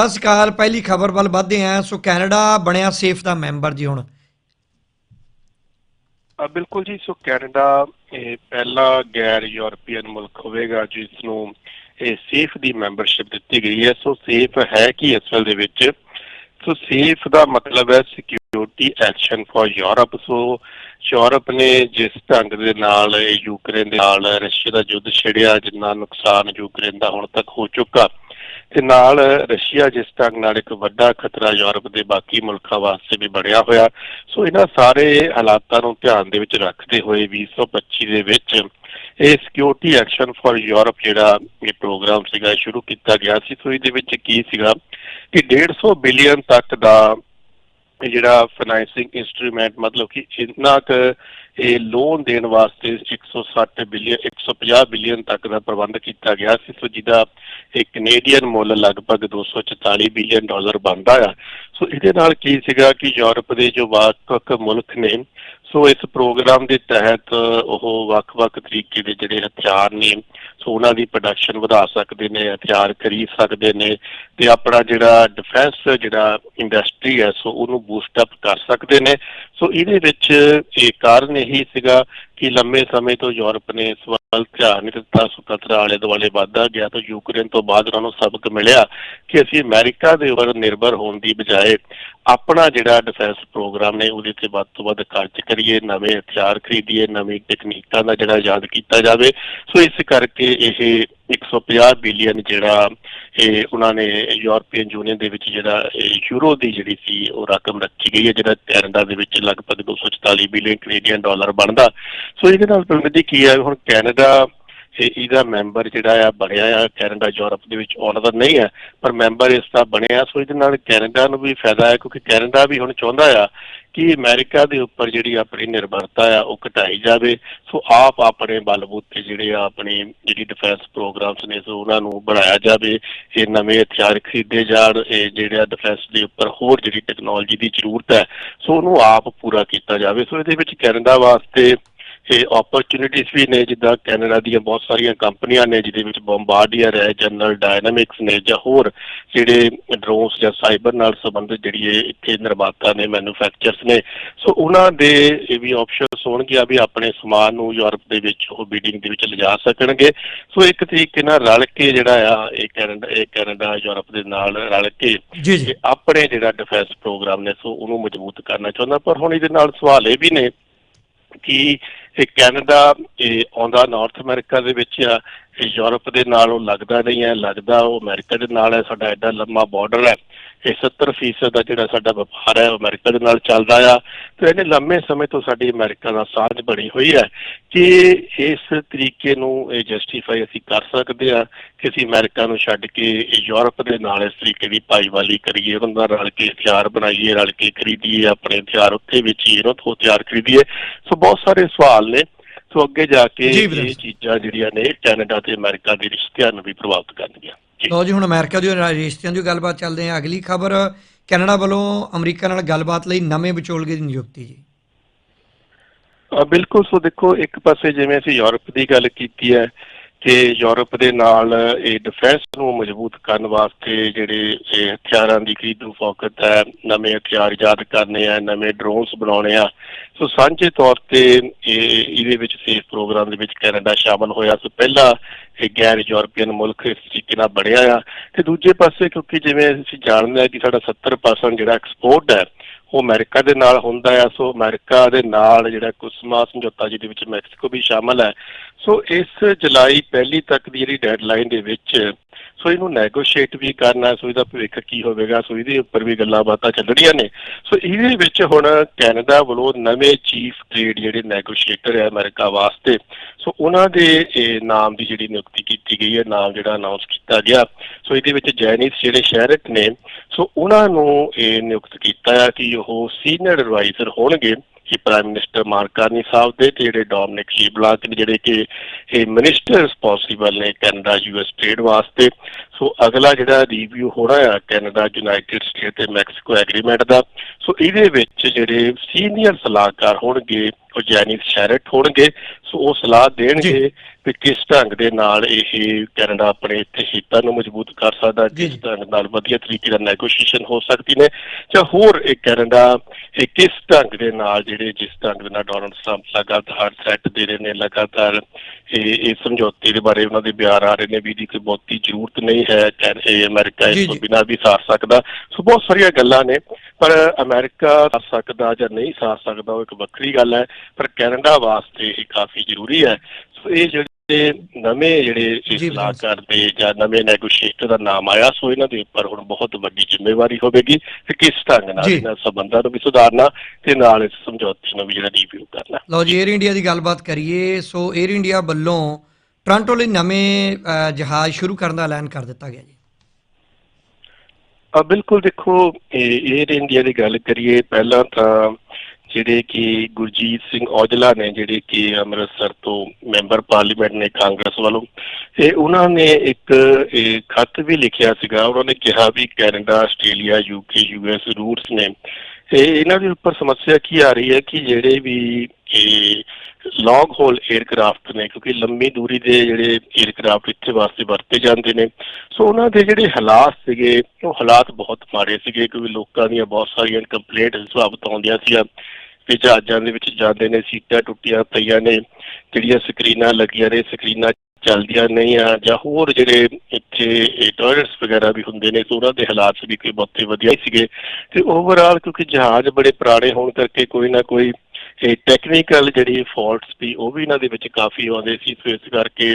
ਸਤਿ ਸ਼੍ਰੀ ਅਕਾਲ, ਪਹਿਲੀ ਖਬਰ ਵੱਲ ਵਧਦੇ ਹਾਂ। ਸੋ ਕੈਨੇਡਾ ਬਣਿਆ ਸੇਫ ਦਾ ਮੈਂਬਰ ਜੀ ਹੁਣ। ਬਿਲਕੁਲ ਜੀ। ਸੋ ਕੈਨੇਡਾ, ਇਹ ਪਹਿਲਾ ਗੈਰ ਯੂਰਪੀਅਨ ਮੁਲਕ ਹੋਵੇਗਾ ਜਿਸ ਨੂੰ ਇਹ ਸੇਫ ਦੀ ਮੈਂਬਰਸ਼ਿਪ ਦਿੱਤੀ ਗਈ ਹੈ। ਸੋ ਸੇਫ ਹੈ ਕਿ ਅਸਲ ਦੇ ਵਿੱਚ? ਸੋ ਸੇਫ ਦਾ ਮਤਲਬ ਹੈ security action for Europe so Europe ਨੇ ਜਿਸ ਢੰਗ ਦੇ ਨਾਲ ਯੂਕਰੇਨ ਦੇ ਨਾਲ ਰਸ਼ੀਆ ਦਾ ਯੁੱਧ ਛਿੜਿਆ, ਜਿੰਨਾ ਨੁਕਸਾਨ ਯੂਕਰੇਨ ਦਾ ਹੁਣ ਤੱਕ ਹੋ ਚੁੱਕਾ ਤੇ ਨਾਲ ਰਸ਼ੀਆ, ਜਿਸ ਢੰਗ ਨਾਲ ਇੱਕ ਵੱਡਾ ਖਤਰਾ ਯੂਰਪ ਦੇ ਬਾਕੀ ਮੁਲਕਾਂ ਵਾਸਤੇ ਵੀ ਬਣਿਆ ਹੋਇਆ, ਸੋ ਇਹਨਾਂ ਸਾਰੇ ਹਾਲਾਤਾਂ ਨੂੰ ਧਿਆਨ ਦੇ ਵਿੱਚ ਰੱਖਦੇ ਹੋਏ 2025 ਦੇ ਵਿੱਚ ਇਹ ਸਿਕਿਉਰਿਟੀ ਐਕਸ਼ਨ ਫॉर ਯੂਰਪ ਜਿਹੜਾ ਇਹ ਪ੍ਰੋਗਰਾਮ ਸੀਗਾ, ਸ਼ੁਰੂ ਕੀਤਾ ਗਿਆ ਸੀ। ਸੋ ਇਹਦੇ ਵਿੱਚ ਕੀ ਸੀਗਾ ਕਿ 150 ਬਿਲੀਅਨ ਤੱਕ ਦਾ ਜਿਹੜਾ ਫਾਈਨੈਂਸਿੰਗ ਇਨਸਟਰੂਮੈਂਟ ਮਤਲਬ ਕਿ ਇੰਨਾ ਕੁ ਇਹ ਲੋਨ ਦੇਣ ਵਾਸਤੇ 160 ਬਿਲੀਅਨ 150 ਬਿਲੀਅਨ ਤੱਕ ਦਾ ਪ੍ਰਬੰਧ ਕੀਤਾ ਗਿਆ ਸੀ। ਸੋ ਜਿਹਦਾ ਇਹ ਕੈਨੇਡੀਅਨ ਮੁੱਲ ਲਗਭਗ 244 ਬਿਲੀਅਨ ਡਾਲਰ ਬਣਦਾ ਆ। ਸੋ ਇਹਦੇ ਨਾਲ ਕੀ ਸੀਗਾ ਕਿ ਯੂਰਪ ਦੇ ਜੋ ਵੱਖ-ਵੱਖ ਮੁਲਕ ਨੇ ਸੋ ਇਸ ਪ੍ਰੋਗਰਾਮ ਦੇ ਤਹਿਤ ਉਹ ਵੱਖ-ਵੱਖ ਤਰੀਕੇ ਦੇ ਜਿਹੜੇ ਹਥਿਆਰ ਨੇ, ਸੋ ਉਹਨਾਂ ਦੀ ਪ੍ਰੋਡਕਸ਼ਨ ਵਧਾ ਸਕਦੇ ਨੇ, ਹਥਿਆਰ ਖਰੀਦ ਸਕਦੇ ਨੇ ਤੇ ਆਪਣਾ ਜਿਹੜਾ ਡਿਫੈਂਸ ਜਿਹੜਾ ਇੰਡਸਟਰੀ ਹੈ, ਸੋ ਉਹਨੂੰ ਬੂਸਟ ਅਪ ਕਰ ਸਕਦੇ ਨੇ। ਸੋ ਇਹਦੇ ਵਿੱਚ ਇਹ ਕਾਰਨ ਇਹੀ ਸੀਗਾ ਕਿ ਲੰਮੇ ਸਮੇਂ ਤੋਂ ਯੂਰਪ ਨੇ ਇਸ ਵੱਲ ਧਿਆਨ ਨਹੀਂ ਦਿੱਤਾ ਸੁਤੰਤਰ ਆਲੇ ਦੁਆਲੇ ਵਾਧਾ ਗਿਆ ਤਾਂ ਯੂਕਰੇਨ ਤੋਂ ਬਾਅਦ ਉਹਨਾਂ ਨੂੰ ਸਬਕ ਮਿਲਿਆ ਕਿ ਅਸੀਂ ਅਮਰੀਕਾ ਦੇ ਉੱਪਰ ਨਿਰਭਰ ਹੋਣ ਦੀ ਬਜਾਏ ਆਪਣਾ ਜਿਹੜਾ ਡਿਫੈਂਸ ਪ੍ਰੋਗਰਾਮ ਨੇ ਉਹਦੇ ਤੇ ਵੱਧ ਤੋਂ ਵੱਧ ਖਰਚ ਕਰੀਏ, ਨਵੇਂ ਹਥਿਆਰ ਖਰੀਦੀਏ, ਨਵੀਂ ਟੈਕਨੀਕਾਂ ਦਾ ਜਿਹੜਾ ਯਾਦ ਕੀਤਾ ਜਾਵੇ। ਸੋ ਇਸ ਕਰਕੇ ਇਹ 150 ਬਿਲੀਅਨ ਜਿਹੜਾ ਇਹ ਉਹਨਾਂ ਨੇ ਯੂਰਪੀਅਨ ਯੂਨੀਅਨ ਦੇ ਵਿੱਚ ਜਿਹੜਾ ਇਹ ਯੂਰੋ ਦੀ ਜਿਹੜੀ ਸੀ, ਉਹ ਰਕਮ ਰੱਖੀ ਗਈ ਹੈ, ਜਿਹੜਾ ਕੈਨੇਡਾ ਦੇ ਵਿੱਚ ਲਗਭਗ 244 ਬਿਲੀਅਨ ਕੈਨੇਡੀਅਨ ਡਾਲਰ ਬਣਦਾ। ਸੋ ਇਹਦੇ ਨਾਲ ਪ੍ਰਗਤੀ ਕੀ ਹੈ, ਹੁਣ ਕੈਨੇਡਾ ਇਹਦਾ ਮੈਂਬਰ ਜਿਹੜਾ ਆ, ਬਣਿਆ ਆ, ਕੈਨੇਡਾ, ਯੂਰਪ ਦੇ ਵਿੱਚ ਆਉਣ ਦਾ ਨਹੀਂ ਹੈ, ਪਰ ਮੈਂਬਰ ਇਸ ਦਾ ਬਣਿਆ ਸੋ ਇਹਦੇ ਨਾਲ ਕੈਨੇਡਾ ਨੂੰ ਵੀ ਫਾਇਦਾ ਹੈ, ਕਿਉਂਕਿ ਕੈਨੇਡਾ ਵੀ ਹੁਣ ਚਾਹੁੰਦਾ ਆ ਕਿ ਅਮਰੀਕਾ ਦੇ ਉੱਪਰ ਜਿਹੜੀ ਆਪਣੀ ਨਿਰਭਰਤਾ ਆ, ਉਹ ਘਟਾਈ ਜਾਵੇ। ਸੋ ਆਪ ਆਪਣੇ ਬਲਬੂਤੇ ਜਿਹੜੇ ਆ, ਆਪਣੀ ਜਿਹੜੀ ਡਿਫੈਂਸ ਪ੍ਰੋਗਰਾਮਸ ਨੇ, ਸੋ ਉਹਨਾਂ ਨੂੰ ਬਣਾਇਆ ਜਾਵੇ। ਇਹ ਨਵੇਂ ਹਥਿਆਰ ਖਰੀਦੇ ਜਾਣ, ਇਹ ਜਿਹੜਾ ਡਿਫੈਂਸ ਦੇ ਉੱਪਰ ਹੋਰ ਜਿਹੜੀ ਟੈਕਨੋਲੋਜੀ ਦੀ ਜ਼ਰੂਰਤ ਹੈ, ਸੋ ਉਹਨੂੰ ਆਪ ਪੂਰਾ ਕੀਤਾ ਜਾਵੇ। ਸੋ ਇਹਦੇ ਵਿੱਚ ਕੈਨੇਡਾ ਵਾਸਤੇ ਤੇ ਓਪਰਚ्युनिटीज ਵੀ ਨੇ ਜਿੱਦਾਂ ਕੈਨੇਡਾ ਦੀਆਂ ਬਹੁਤ ਸਾਰੀਆਂ ਕੰਪਨੀਆਂ ਨੇ ਜਿਹਦੇ ਵਿੱਚ ਬੰਬਾਰਡੀਅਰ ਹੈ ਜਨਰਲ ਡਾਇਨਾਮਿਕਸ ਨੇ ਜਾਂ ਹੋਰ ਜਿਹੜੇ ਡਰੋਨਸ ਜਾਂ ਸਾਈਬਰ ਨਾਲ ਸੰਬੰਧਿਤ ਜਿਹੜੀ ਇਹ ਇੱਥੇ ਨਿਰਮਾਤਾ ਨੇ ਮੈਨੂਫੈਕਚਰਸ ਨੇ। ਸੋ ਉਹਨਾਂ ਦੇ ਇਹ ਵੀ ਆਪਸ਼ਨਸ ਹੋਣਗੇ ਵੀ ਆਪਣੇ ਸਮਾਨ ਨੂੰ ਯੂਰਪ ਦੇ ਵਿੱਚ ਉਹ ਬੀਡਿੰਗ ਦੇ ਵਿੱਚ ਲਿਜਾ ਸਕਣਗੇ। ਸੋ ਇੱਕ ਤਰੀਕੇ ਨਾਲ ਰਲ ਕੇ ਜਿਹੜਾ ਆ ਇਹ ਕੈਨੇਡਾ ਇਹ ਕੈਨੇਡਾ ਯੂਰਪ ਦੇ ਨਾਲ ਰਲ ਕੇ ਆਪਣੇ ਜਿਹੜਾ ਡਿਫੈਂਸ ਪ੍ਰੋਗਰਾਮ ਨੇ ਸੋ ਉਹਨੂੰ ਮਜ਼ਬੂਤ ਕਰਨਾ ਚਾਹੁੰਦਾ। ਪਰ ਹੁਣ ਇਹਦੇ ਨਾਲ ਸਵਾਲ ਇਹ ਵੀ ਨੇ ਕਿ ਕੈਨੇਡਾ ਇਹ ਆਉਂਦਾ ਨਾਰਥ ਅਮਰੀਕਾ ਦੇ ਵਿੱਚ ਆ ਯੂਰਪ ਦੇ ਨਾਲ ਉਹ ਲੱਗਦਾ ਨਹੀਂ ਹੈ, ਲੱਗਦਾ ਉਹ ਅਮਰੀਕਾ ਦੇ ਨਾਲ ਹੈ, ਸਾਡਾ ਐਡਾ ਲੰਮਾ ਬਾਰਡਰ ਹੈ। ਇਹ 70% ਦਾ ਜਿਹੜਾ ਸਾਡਾ ਵਪਾਰ ਹੈ, ਉਹ ਅਮਰੀਕਾ ਦੇ ਨਾਲ ਚੱਲਦਾ ਆ। ਤੇ ਇਹਨੇ ਲੰਮੇ ਸਮੇਂ ਤੋਂ ਸਾਡੀ ਅਮਰੀਕਾ ਨਾਲ ਸਾਂਝ ਬਣੀ ਹੋਈ ਹੈ ਕਿ ਇਸ ਤਰੀਕੇ ਨੂੰ ਇਹ ਜਸਟੀਫਾਈ ਅਸੀਂ ਕਰ ਸਕਦੇ ਆ ਕਿ ਅਸੀਂ ਅਮਰੀਕਾ ਨੂੰ ਛੱਡ ਕੇ ਯੂਰਪ ਦੇ ਨਾਲ ਇਸ ਤਰੀਕੇ ਦੀ ਭਾਈਵਾਲੀ ਕਰੀਏ, ਉਹਨਾਂ ਨਾਲ ਰਲ ਕੇ ਹਥਿਆਰ ਬਣਾਈਏ, ਰਲ ਕੇ ਖਰੀਦੀਏ, ਆਪਣੇ ਹਥਿਆਰ ਉੱਥੇ ਵੇਚੀਏ, ਉਹਨਾਂ ਤੋਂ ਹਥਿਆਰ ਖਰੀਦੀਏ। ਸੋ ਬਹੁਤ ਸਾਰੇ ਸਵਾਲ ਨੇ। ਸੋ ਅੱਗੇ ਜਾ ਕੇ ਜੀ ਇਹ। ਚੀਜ਼ਾਂ ਜਿਹੜੀਆਂ ਨੇ ਕੈਨੇਡਾ ਤੇ ਅਮਰੀਕਾ ਦੇ ਰਿਸ਼ਤਿਆਂ ਨੂੰ ਵੀ ਪ੍ਰਭਾਵਿਤ ਕਰਨਗੀਆਂ। ਜੀ। ਲੋ ਜੀ ਹੁਣ ਅਮਰੀਕਾ ਦੀ ਰਿਸ਼ਤਿਆਂ ਦੀ ਗੱਲਬਾਤ ਚੱਲਦੇ ਹਾਂ। ਅਗਲੀ ਖਬਰ ਕੈਨੇਡਾ ਵੱਲੋਂ ਅਮਰੀਕਾ ਨਾਲ ਗੱਲਬਾਤ ਲਈ ਨਵੇਂ ਵਿਚੋਲਗੇ ਦੀ ਨਿਯੁਕਤੀ ਜੀ। ਅ, ਬਿਲਕੁਲ ਸੋ ਦੇਖੋ ਇੱਕ ਪਾਸੇ ਜਿਵੇਂ ਅਸੀਂ ਯੂਰਪ ਦੀ ਗੱਲ ਕੀਤੀ ਹੈ ਕਿ ਯੂਰਪ ਦੇ ਨਾਲ ਇਹ ਡਿਫੈਂਸ ਨੂੰ ਮਜ਼ਬੂਤ ਕਰਨ ਵਾਸਤੇ ਜਿਹੜੇ ਇਹ ਹਥਿਆਰਾਂ ਦੀ ਖਰੀਦ ਨੂੰ ਫੋਕਤ ਹੈ, ਨਵੇਂ ਹਥਿਆਰ ਯਾਦ ਕਰਨੇ ਆ, ਨਵੇਂ ਡਰੋਨਸ ਬਣਾਉਣੇ ਆ। ਸੋ ਸਾਂਝੇ ਤੌਰ ਤੇ ਇਹ ਇਹਦੇ ਵਿੱਚ ਸੇਫ ਪ੍ਰੋਗਰਾਮ ਦੇ ਵਿੱਚ ਕੈਨੇਡਾ ਸ਼ਾਮਲ ਹੋਇਆ। ਸੋ ਪਹਿਲਾ ਇਹ ਗੈਰ ਯੂਰਪੀਅਨ ਮੁਲਕ ਇਸ ਤਰੀਕੇ ਨਾਲ ਬਣਿਆ ਆ। ਤੇ ਦੂਜੇ ਪਾਸੇ ਕਿਉਂਕਿ ਜਿਵੇਂ ਅਸੀਂ ਜਾਣਦੇ ਹਾਂ ਕਿ ਸਾਡਾ 70% ਜਿਹੜਾ ਐਕਸਪੋਰਟ ਹੈ, ਉਹ ਅਮਰੀਕਾ ਦੇ ਨਾਲ ਹੁੰਦਾ ਆ। ਸੋ ਅਮਰੀਕਾ ਦੇ ਨਾਲ ਜਿਹੜਾ ਕੁਸਮਾ ਸਮਝੌਤਾ, ਜਿਹਦੇ ਵਿੱਚ ਮੈਕਸੀਕੋ ਵੀ ਸ਼ਾਮਲ ਹੈ ਸੋ ਇਸ ਜੁਲਾਈ ਪਹਿਲੀ ਤੱਕ ਦੀ ਜਿਹੜੀ ਡੈਡਲਾਈਨ ਦੇ ਵਿੱਚ, ਸੋ ਇਹਨੂੰ ਨੈਗੋਸ਼ੀਏਟ ਵੀ ਕਰਨਾ, ਸੋ ਇਹਦਾ ਭਵਿੱਖ ਕੀ ਹੋਵੇਗਾ, ਸੋ ਇਹਦੇ ਉੱਪਰ ਵੀ ਗੱਲਾਂ ਬਾਤਾਂ ਚੱਲਣੀਆਂ ਨੇ। ਸੋ ਇਹਦੇ ਵਿੱਚ ਹੁਣ ਕੈਨੇਡਾ ਵੱਲੋਂ ਨਵੇਂ ਚੀਫ ਟ੍ਰੇਡ ਜਿਹੜੇ ਨੈਗੋਸ਼ੀਏਟਰ ਹੈ ਅਮਰੀਕਾ ਵਾਸਤੇ, ਸੋ ਉਹਨਾਂ ਦੇ, ਇਹ ਨਾਮ ਦੀ ਜਿਹੜੀ ਨਿਯੁਕਤੀ ਕੀਤੀ ਗਈ ਹੈ, ਨਾਮ ਜਿਹੜਾ ਅਨਾਉਂਸ ਕੀਤਾ ਗਿਆ। ਸੋ ਇਹਦੇ ਵਿੱਚ ਜੈਨਿਸ ਜਿਹੜੇ ਸ਼ਹਿਰਤ ਨੇ, ਸੋ ਉਹਨਾਂ ਨੂੰ ਇਹ ਨਿਯੁਕਤ ਕੀਤਾ ਹੈ ਕਿ ਉਹ ਸੀਨੀਅਰ ਐਡਵਾਈਜ਼ਰ ਹੋਣਗੇ। ਕਿ prime minister Mark Carney sahib ਦੇ ਤੇ ਜਿਹੜੇ ਡੋਮਿਨਿਕ ਲੀਬਲਾਕ ਨੇ ਜਿਹੜੇ ਕਿ ਇਹ ਮਿਨਿਸਟਰ ਰਿਸਪੌਂਸਿਬਲ ਨੇ ਕੈਨੇਡਾ ਯੂਐਸ ਟ੍ਰੇਡ ਵਾਸਤੇ। ਸੋ ਅਗਲਾ ਜਿਹੜਾ ਰਿਵਿਊ ਹੋਣਾ ਆ ਕੈਨੇਡਾ ਯੂਨਾਈਟਿਡ ਸਟੇਟ ਤੇ ਮੈਕਸੀਕੋ ਐਗਰੀਮੈਂਟ ਦਾ। ਸੋ ਇਹਦੇ ਵਿੱਚ ਜਿਹੜੇ ਸੀਨੀਅਰ ਸਲਾਹਕਾਰ ਹੋਣਗੇ ਉਹ ਜੈਨਿਸ ਸ਼ੈਰਟ ਹੋਣਗੇ। ਸੋ ਉਹ ਸਲਾਹ ਦੇਣਗੇ ਵੀ ਕਿਸ ਢੰਗ ਦੇ ਨਾਲ ਇਹ ਕੈਨੇਡਾ ਆਪਣੇ ਇੱਥੇ ਹਿੱਤਾਂ ਨੂੰ ਮਜ਼ਬੂਤ ਕਰ ਸਕਦਾ ਕਿਸ। ਢੰਗ ਨਾਲ ਵਧੀਆ ਤਰੀਕੇ ਨਾਲ ਨੈਗੋਸ਼ੀਏਸ਼ਨ ਹੋ ਸਕਦੀ ਨੇ ਜਾਂ ਹੋਰ ਇਹ ਕੈਨੇਡਾ ਇਹ ਕਿਸ ਢੰਗ ਦੇ ਨਾਲ ਜਿਹੜੇ ਜਿਸ ਢੰਗ ਦੇ ਨਾਲ ਡੋਨਲਡ ਟਰੰਪ ਲਗਾਤਾਰ ਥ੍ਰੈਟ ਦੇ ਰਹੇ ਨੇ ਲਗਾਤਾਰ ਇਹ ਇਹ ਸਮਝੌਤੇ ਦੇ ਬਾਰੇ ਉਹਨਾਂ ਦੇ ਬਿਆਨ ਆ ਰਹੇ ਨੇ ਵੀ ਦੀ ਕੋਈ ਬਹੁਤੀ ਜ਼ਰੂਰਤ ਨਹੀਂ ਹੈ ਇਹ ਅਮਰੀਕਾ ਇਸ ਤੋਂ। ਬਿਨਾਂ ਵੀ ਸਾਰ ਸਕਦਾ ਸੋ ਬਹੁਤ ਸਾਰੀਆਂ ਗੱਲਾਂ ਨੇ ਪਰ ਅਮਰੀਕਾ ਸਾਰ ਸਕਦਾ ਜਾਂ ਨਹੀਂ ਸਾਰ ਸਕਦਾ ਉਹ ਇੱਕ ਵੱਖਰੀ ਗੱਲ ਹੈ ਪਰ ਕੈਨੇਡਾ ਵਾਸਤੇ ਇਹ ਕਾਫੀ ਜ਼ਰੂਰੀ ਹੈ ਇਹ ਜਿਹੜੇ ਨਵੇਂ ਜਿਹੜੇ ਸਲਾਹਕਾਰ ਦੇ ਜਾਂ ਨਵੇਂ ਨੈਗੋਸ਼ੀਏਟਰ ਦਾ ਨਾਮ ਆਇਆ ਸੋ ਇਹਨਾਂ ਦੇ ਉੱਪਰ ਹੁਣ ਬਹੁਤ ਵੱਡੀ ਜ਼ਿੰਮੇਵਾਰੀ ਹੋਵੇਗੀ। ਕਿ ਕਿਸ ਢੰਗ ਨਾਲ ਇਹਨਾਂ ਸਬੰਧਾਂ ਨੂੰ ਵੀ ਸੁਧਾਰਨਾ ਤੇ ਨਾਲ ਇਸ ਸਮਝੌਤੇ ਨੂੰ ਵੀ ਜਿਹੜਾ ਰੀਵਿਊ ਕਰਨਾ। ਲਓ ਜੀ 에ਅਰ ਇੰਡੀਆ ਦੀ ਗੱਲਬਾਤ ਕਰੀਏ ਸੋ 에ਅਰ ਇੰਡੀਆ ਵੱਲੋਂ ਟ੍ਰਾਂਟੋ ਲਈ ਨਵੇਂ ਜਹਾਜ਼ ਸ਼ੁਰੂ ਕਰਨ ਦਾ ਐਲਾਨ ਕਰ ਦਿੱਤਾ ਗਿਆ ਜੀ। ਆ ਬਿਲਕੁਲ ਦੇਖੋ ਇਹ ਏਅਰ ਇੰਡੀਆ ਦੀ ਗੱਲ ਕਰੀਏ ਪਹਿਲਾਂ ਤਾਂ ਜਿਹੜੇ ਕਿ ਗੁਰਜੀਤ ਸਿੰਘ ਔਜਲਾ ਨੇ, ਜਿਹੜੇ ਕਿ ਅੰਮ੍ਰਿਤਸਰ ਤੋਂ ਮੈਂਬਰ ਪਾਰਲੀਮੈਂਟ ਨੇ ਕਾਂਗਰਸ ਵੱਲੋਂ ਇਹ ਉਹਨਾਂ ਨੇ ਇੱਕ, ਇਹ ਖੱਤ ਵੀ ਲਿਖਿਆ ਸੀਗਾ। ਉਹਨਾਂ ਨੇ ਕਿਹਾ ਵੀ Canada, Australia UK US routes ਨੇ। ਤੇ ਇਹਨਾਂ ਦੇ ਉੱਪਰ ਸਮੱਸਿਆ ਕੀ ਆ ਰਹੀ ਹੈ ਕਿ ਜਿਹੜੇ ਵੀ, ਇਹ ਲੌਂਗ ਹੋਲ 에ਅਰਕ੍ਰਾਫਟ ਨੇ, ਕਿਉਂਕਿ ਲੰਮੀ ਦੂਰੀ ਦੇ ਜਿਹੜੇ 에ਅਰਕ੍ਰਾਫਟ ਇੱਥੇ ਵਾਸਤੇ ਵਰਤੇ ਜਾਂਦੇ ਨੇ। ਸੋ ਉਹਨਾਂ ਦੇ ਜਿਹੜੇ ਹਾਲਾਤ ਸੀਗੇ, ਉਹ ਹਾਲਾਤ ਬਹੁਤ ਮਾੜੇ ਸੀਗੇ, ਕਿਉਂਕਿ ਲੋਕਾਂ ਦੀਆਂ ਬਹੁਤ ਸਾਰੀਆਂ ਕੰਪਲੇਂਟ ਸਵਾਬਤ ਆਉਂਦੀਆਂ ਸੀ ਕਿ ਜਹਾਜ਼ਾਂ ਦੇ ਵਿੱਚ ਜਾਂਦੇ ਨੇ, ਸੀਟਾਂ ਟੁੱਟੀਆਂ ਪਈਆਂ ਨੇ, ਜਿਹੜੀਆਂ ਸਕਰੀਨਾਂ ਲੱਗੀਆਂ ਨੇ, ਸਕਰੀਨਾਂ ਚੱਲਦੀਆਂ ਨਹੀਂ ਆ, ਜਾਂ ਹੋਰ ਜਿਹੜੇ ਇੱਥੇ ਟਾਇਲਟਸ ਵਗੈਰਾ ਵੀ ਹੁੰਦੇ ਨੇ ਸੋ ਉਹਨਾਂ ਦੇ ਹਾਲਾਤ ਵੀ ਕੋਈ ਬਹੁਤੇ ਵਧੀਆ ਸੀਗੇ। ਤੇ ਓਵਰਆਲ ਕਿਉਂਕਿ ਜਹਾਜ਼ ਬੜੇ ਪੁਰਾਣੇ ਹੋਣ ਕਰਕੇ ਕੋਈ ਨਾ ਕੋਈ ਇਹ ਟੈਕਨੀਕਲ ਜਿਹੜੀ ਫਾਲਟਸ ਵੀ ਉਹ ਵੀ ਇਹਨਾਂ ਦੇ ਵਿੱਚ ਕਾਫੀ ਆਉਂਦੇ ਸੀ ਸੋ ਇਸ ਕਰਕੇ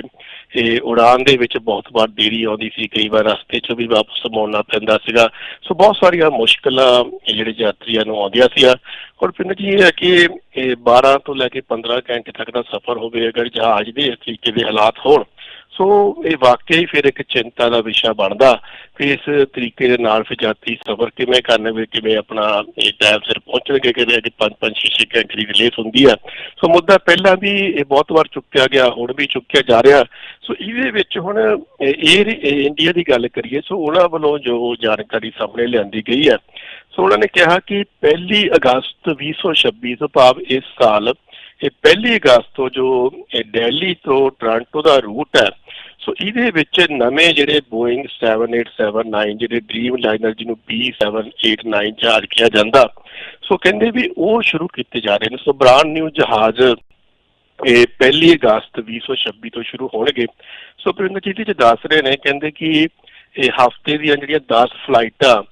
ਇਹ ਉਡਾਨ ਦੇ ਵਿੱਚ ਬਹੁਤ ਵਾਰ ਦੇਰੀ ਆਉਂਦੀ ਸੀ, ਕਈ ਵਾਰ ਰਸਤੇ 'ਚ ਵੀ ਵਾਪਸ ਮੋੜਨਾ ਪੈਂਦਾ ਸੀਗਾ। ਸੋ ਬਹੁਤ ਸਾਰੀਆਂ ਮੁਸ਼ਕਲਾਂ ਜਿਹੜੇ ਯਾਤਰੀਆਂ ਨੂੰ ਆਉਂਦੀਆਂ ਸੀਗਾ ਔਰ ਪਿੰਡ ਜੀ ਇਹ ਹੈ ਕਿ ਇਹ 12 ਤੋਂ ਲੈ ਕੇ 15 ਘੰਟੇ ਤੱਕ ਦਾ ਸਫ਼ਰ ਹੋਵੇ, ਅਗਰ ਜਹਾਜ਼ ਦੇ ਇਸ ਤਰੀਕੇ ਦੇ ਹਾਲਾਤ ਹੋਣ ਸੋ ਇਹ ਵਾਕਿਆ ਹੀ ਫਿਰ ਇੱਕ ਚਿੰਤਾ ਦਾ ਵਿਸ਼ਾ ਬਣਦਾ ਕਿ ਇਸ ਤਰੀਕੇ ਦੇ ਨਾਲ ਫਿਰ ਜਾਤੀ ਸਫ਼ਰ ਕਿਵੇਂ ਕਰਨਗੇ ਕਿਵੇਂ ਆਪਣਾ ਇਹ ਟਾਈਮ ਸਿਰ ਪਹੁੰਚਣਗੇ, ਕਿਵੇਂ ਕਿ ਪੰਜ ਪੰਜ, ਛੇ ਛੇ ਘੰਟੇ ਦੀ ਰਿਲੇਸ ਹੁੰਦੀ ਆ। ਸੋ ਮੁੱਦਾ ਪਹਿਲਾਂ ਵੀ ਇਹ ਬਹੁਤ ਵਾਰ ਚੁੱਕਿਆ ਗਿਆ, ਹੁਣ ਵੀ ਚੁੱਕਿਆ ਜਾ ਰਿਹਾ। ਸੋ ਇਹਦੇ ਵਿੱਚ ਹੁਣ ਇਹ ਇੰਡੀਆ ਦੀ ਗੱਲ ਕਰੀਏ, ਸੋ ਉਹਨਾਂ ਵੱਲੋਂ ਜੋ ਜਾਣਕਾਰੀ ਸਾਹਮਣੇ ਲਿਆਂਦੀ ਗਈ ਹੈ। ਸੋ ਉਹਨਾਂ ਨੇ ਕਿਹਾ ਕਿ 1 ਅਗਸਤ 2026 ਤੋਂ ਭਾਵ ਇਸ ਸਾਲ ਇਹ 1 ਅਗਸਤ ਤੋਂ ਜੋ ਇਹ ਦਿੱਲੀ ਤੋਂ ਟੋਰਾਂਟੋ ਦਾ ਰੂਟ ਹੈ, ਸੋ ਇਹਦੇ ਵਿੱਚ ਨਵੇਂ ਜਿਹੜੇ ਬੋਇੰਗ 7879 ਜਿਹੜੇ ਡ੍ਰੀਮ ਲਾਈਨਰ ਜਿਹਨੂੰ B789 ਜਹਾਜ਼ ਕਿਹਾ ਜਾਂਦਾ, ਸੋ ਕਹਿੰਦੇ ਵੀ ਉਹ ਸ਼ੁਰੂ ਕੀਤੇ ਜਾ ਰਹੇ ਨੇ, ਸੋ ਬ੍ਰਾਂਡ ਨਿਊ ਜਹਾਜ਼ ਇਹ 1 ਅਗਸਤ 2026 ਤੋਂ ਸ਼ੁਰੂ ਹੋਣਗੇ। ਸੋ ਪ੍ਰਿੰਦਰ ਜੀ, ਇਹਦੇ ਚ ਦੱਸ ਰਹੇ ਨੇ, ਕਹਿੰਦੇ ਕਿ ਇਹ ਹਫ਼ਤੇ ਦੀਆਂ ਜਿਹੜੀਆਂ 10 ਫਲਾਈਟਾਂ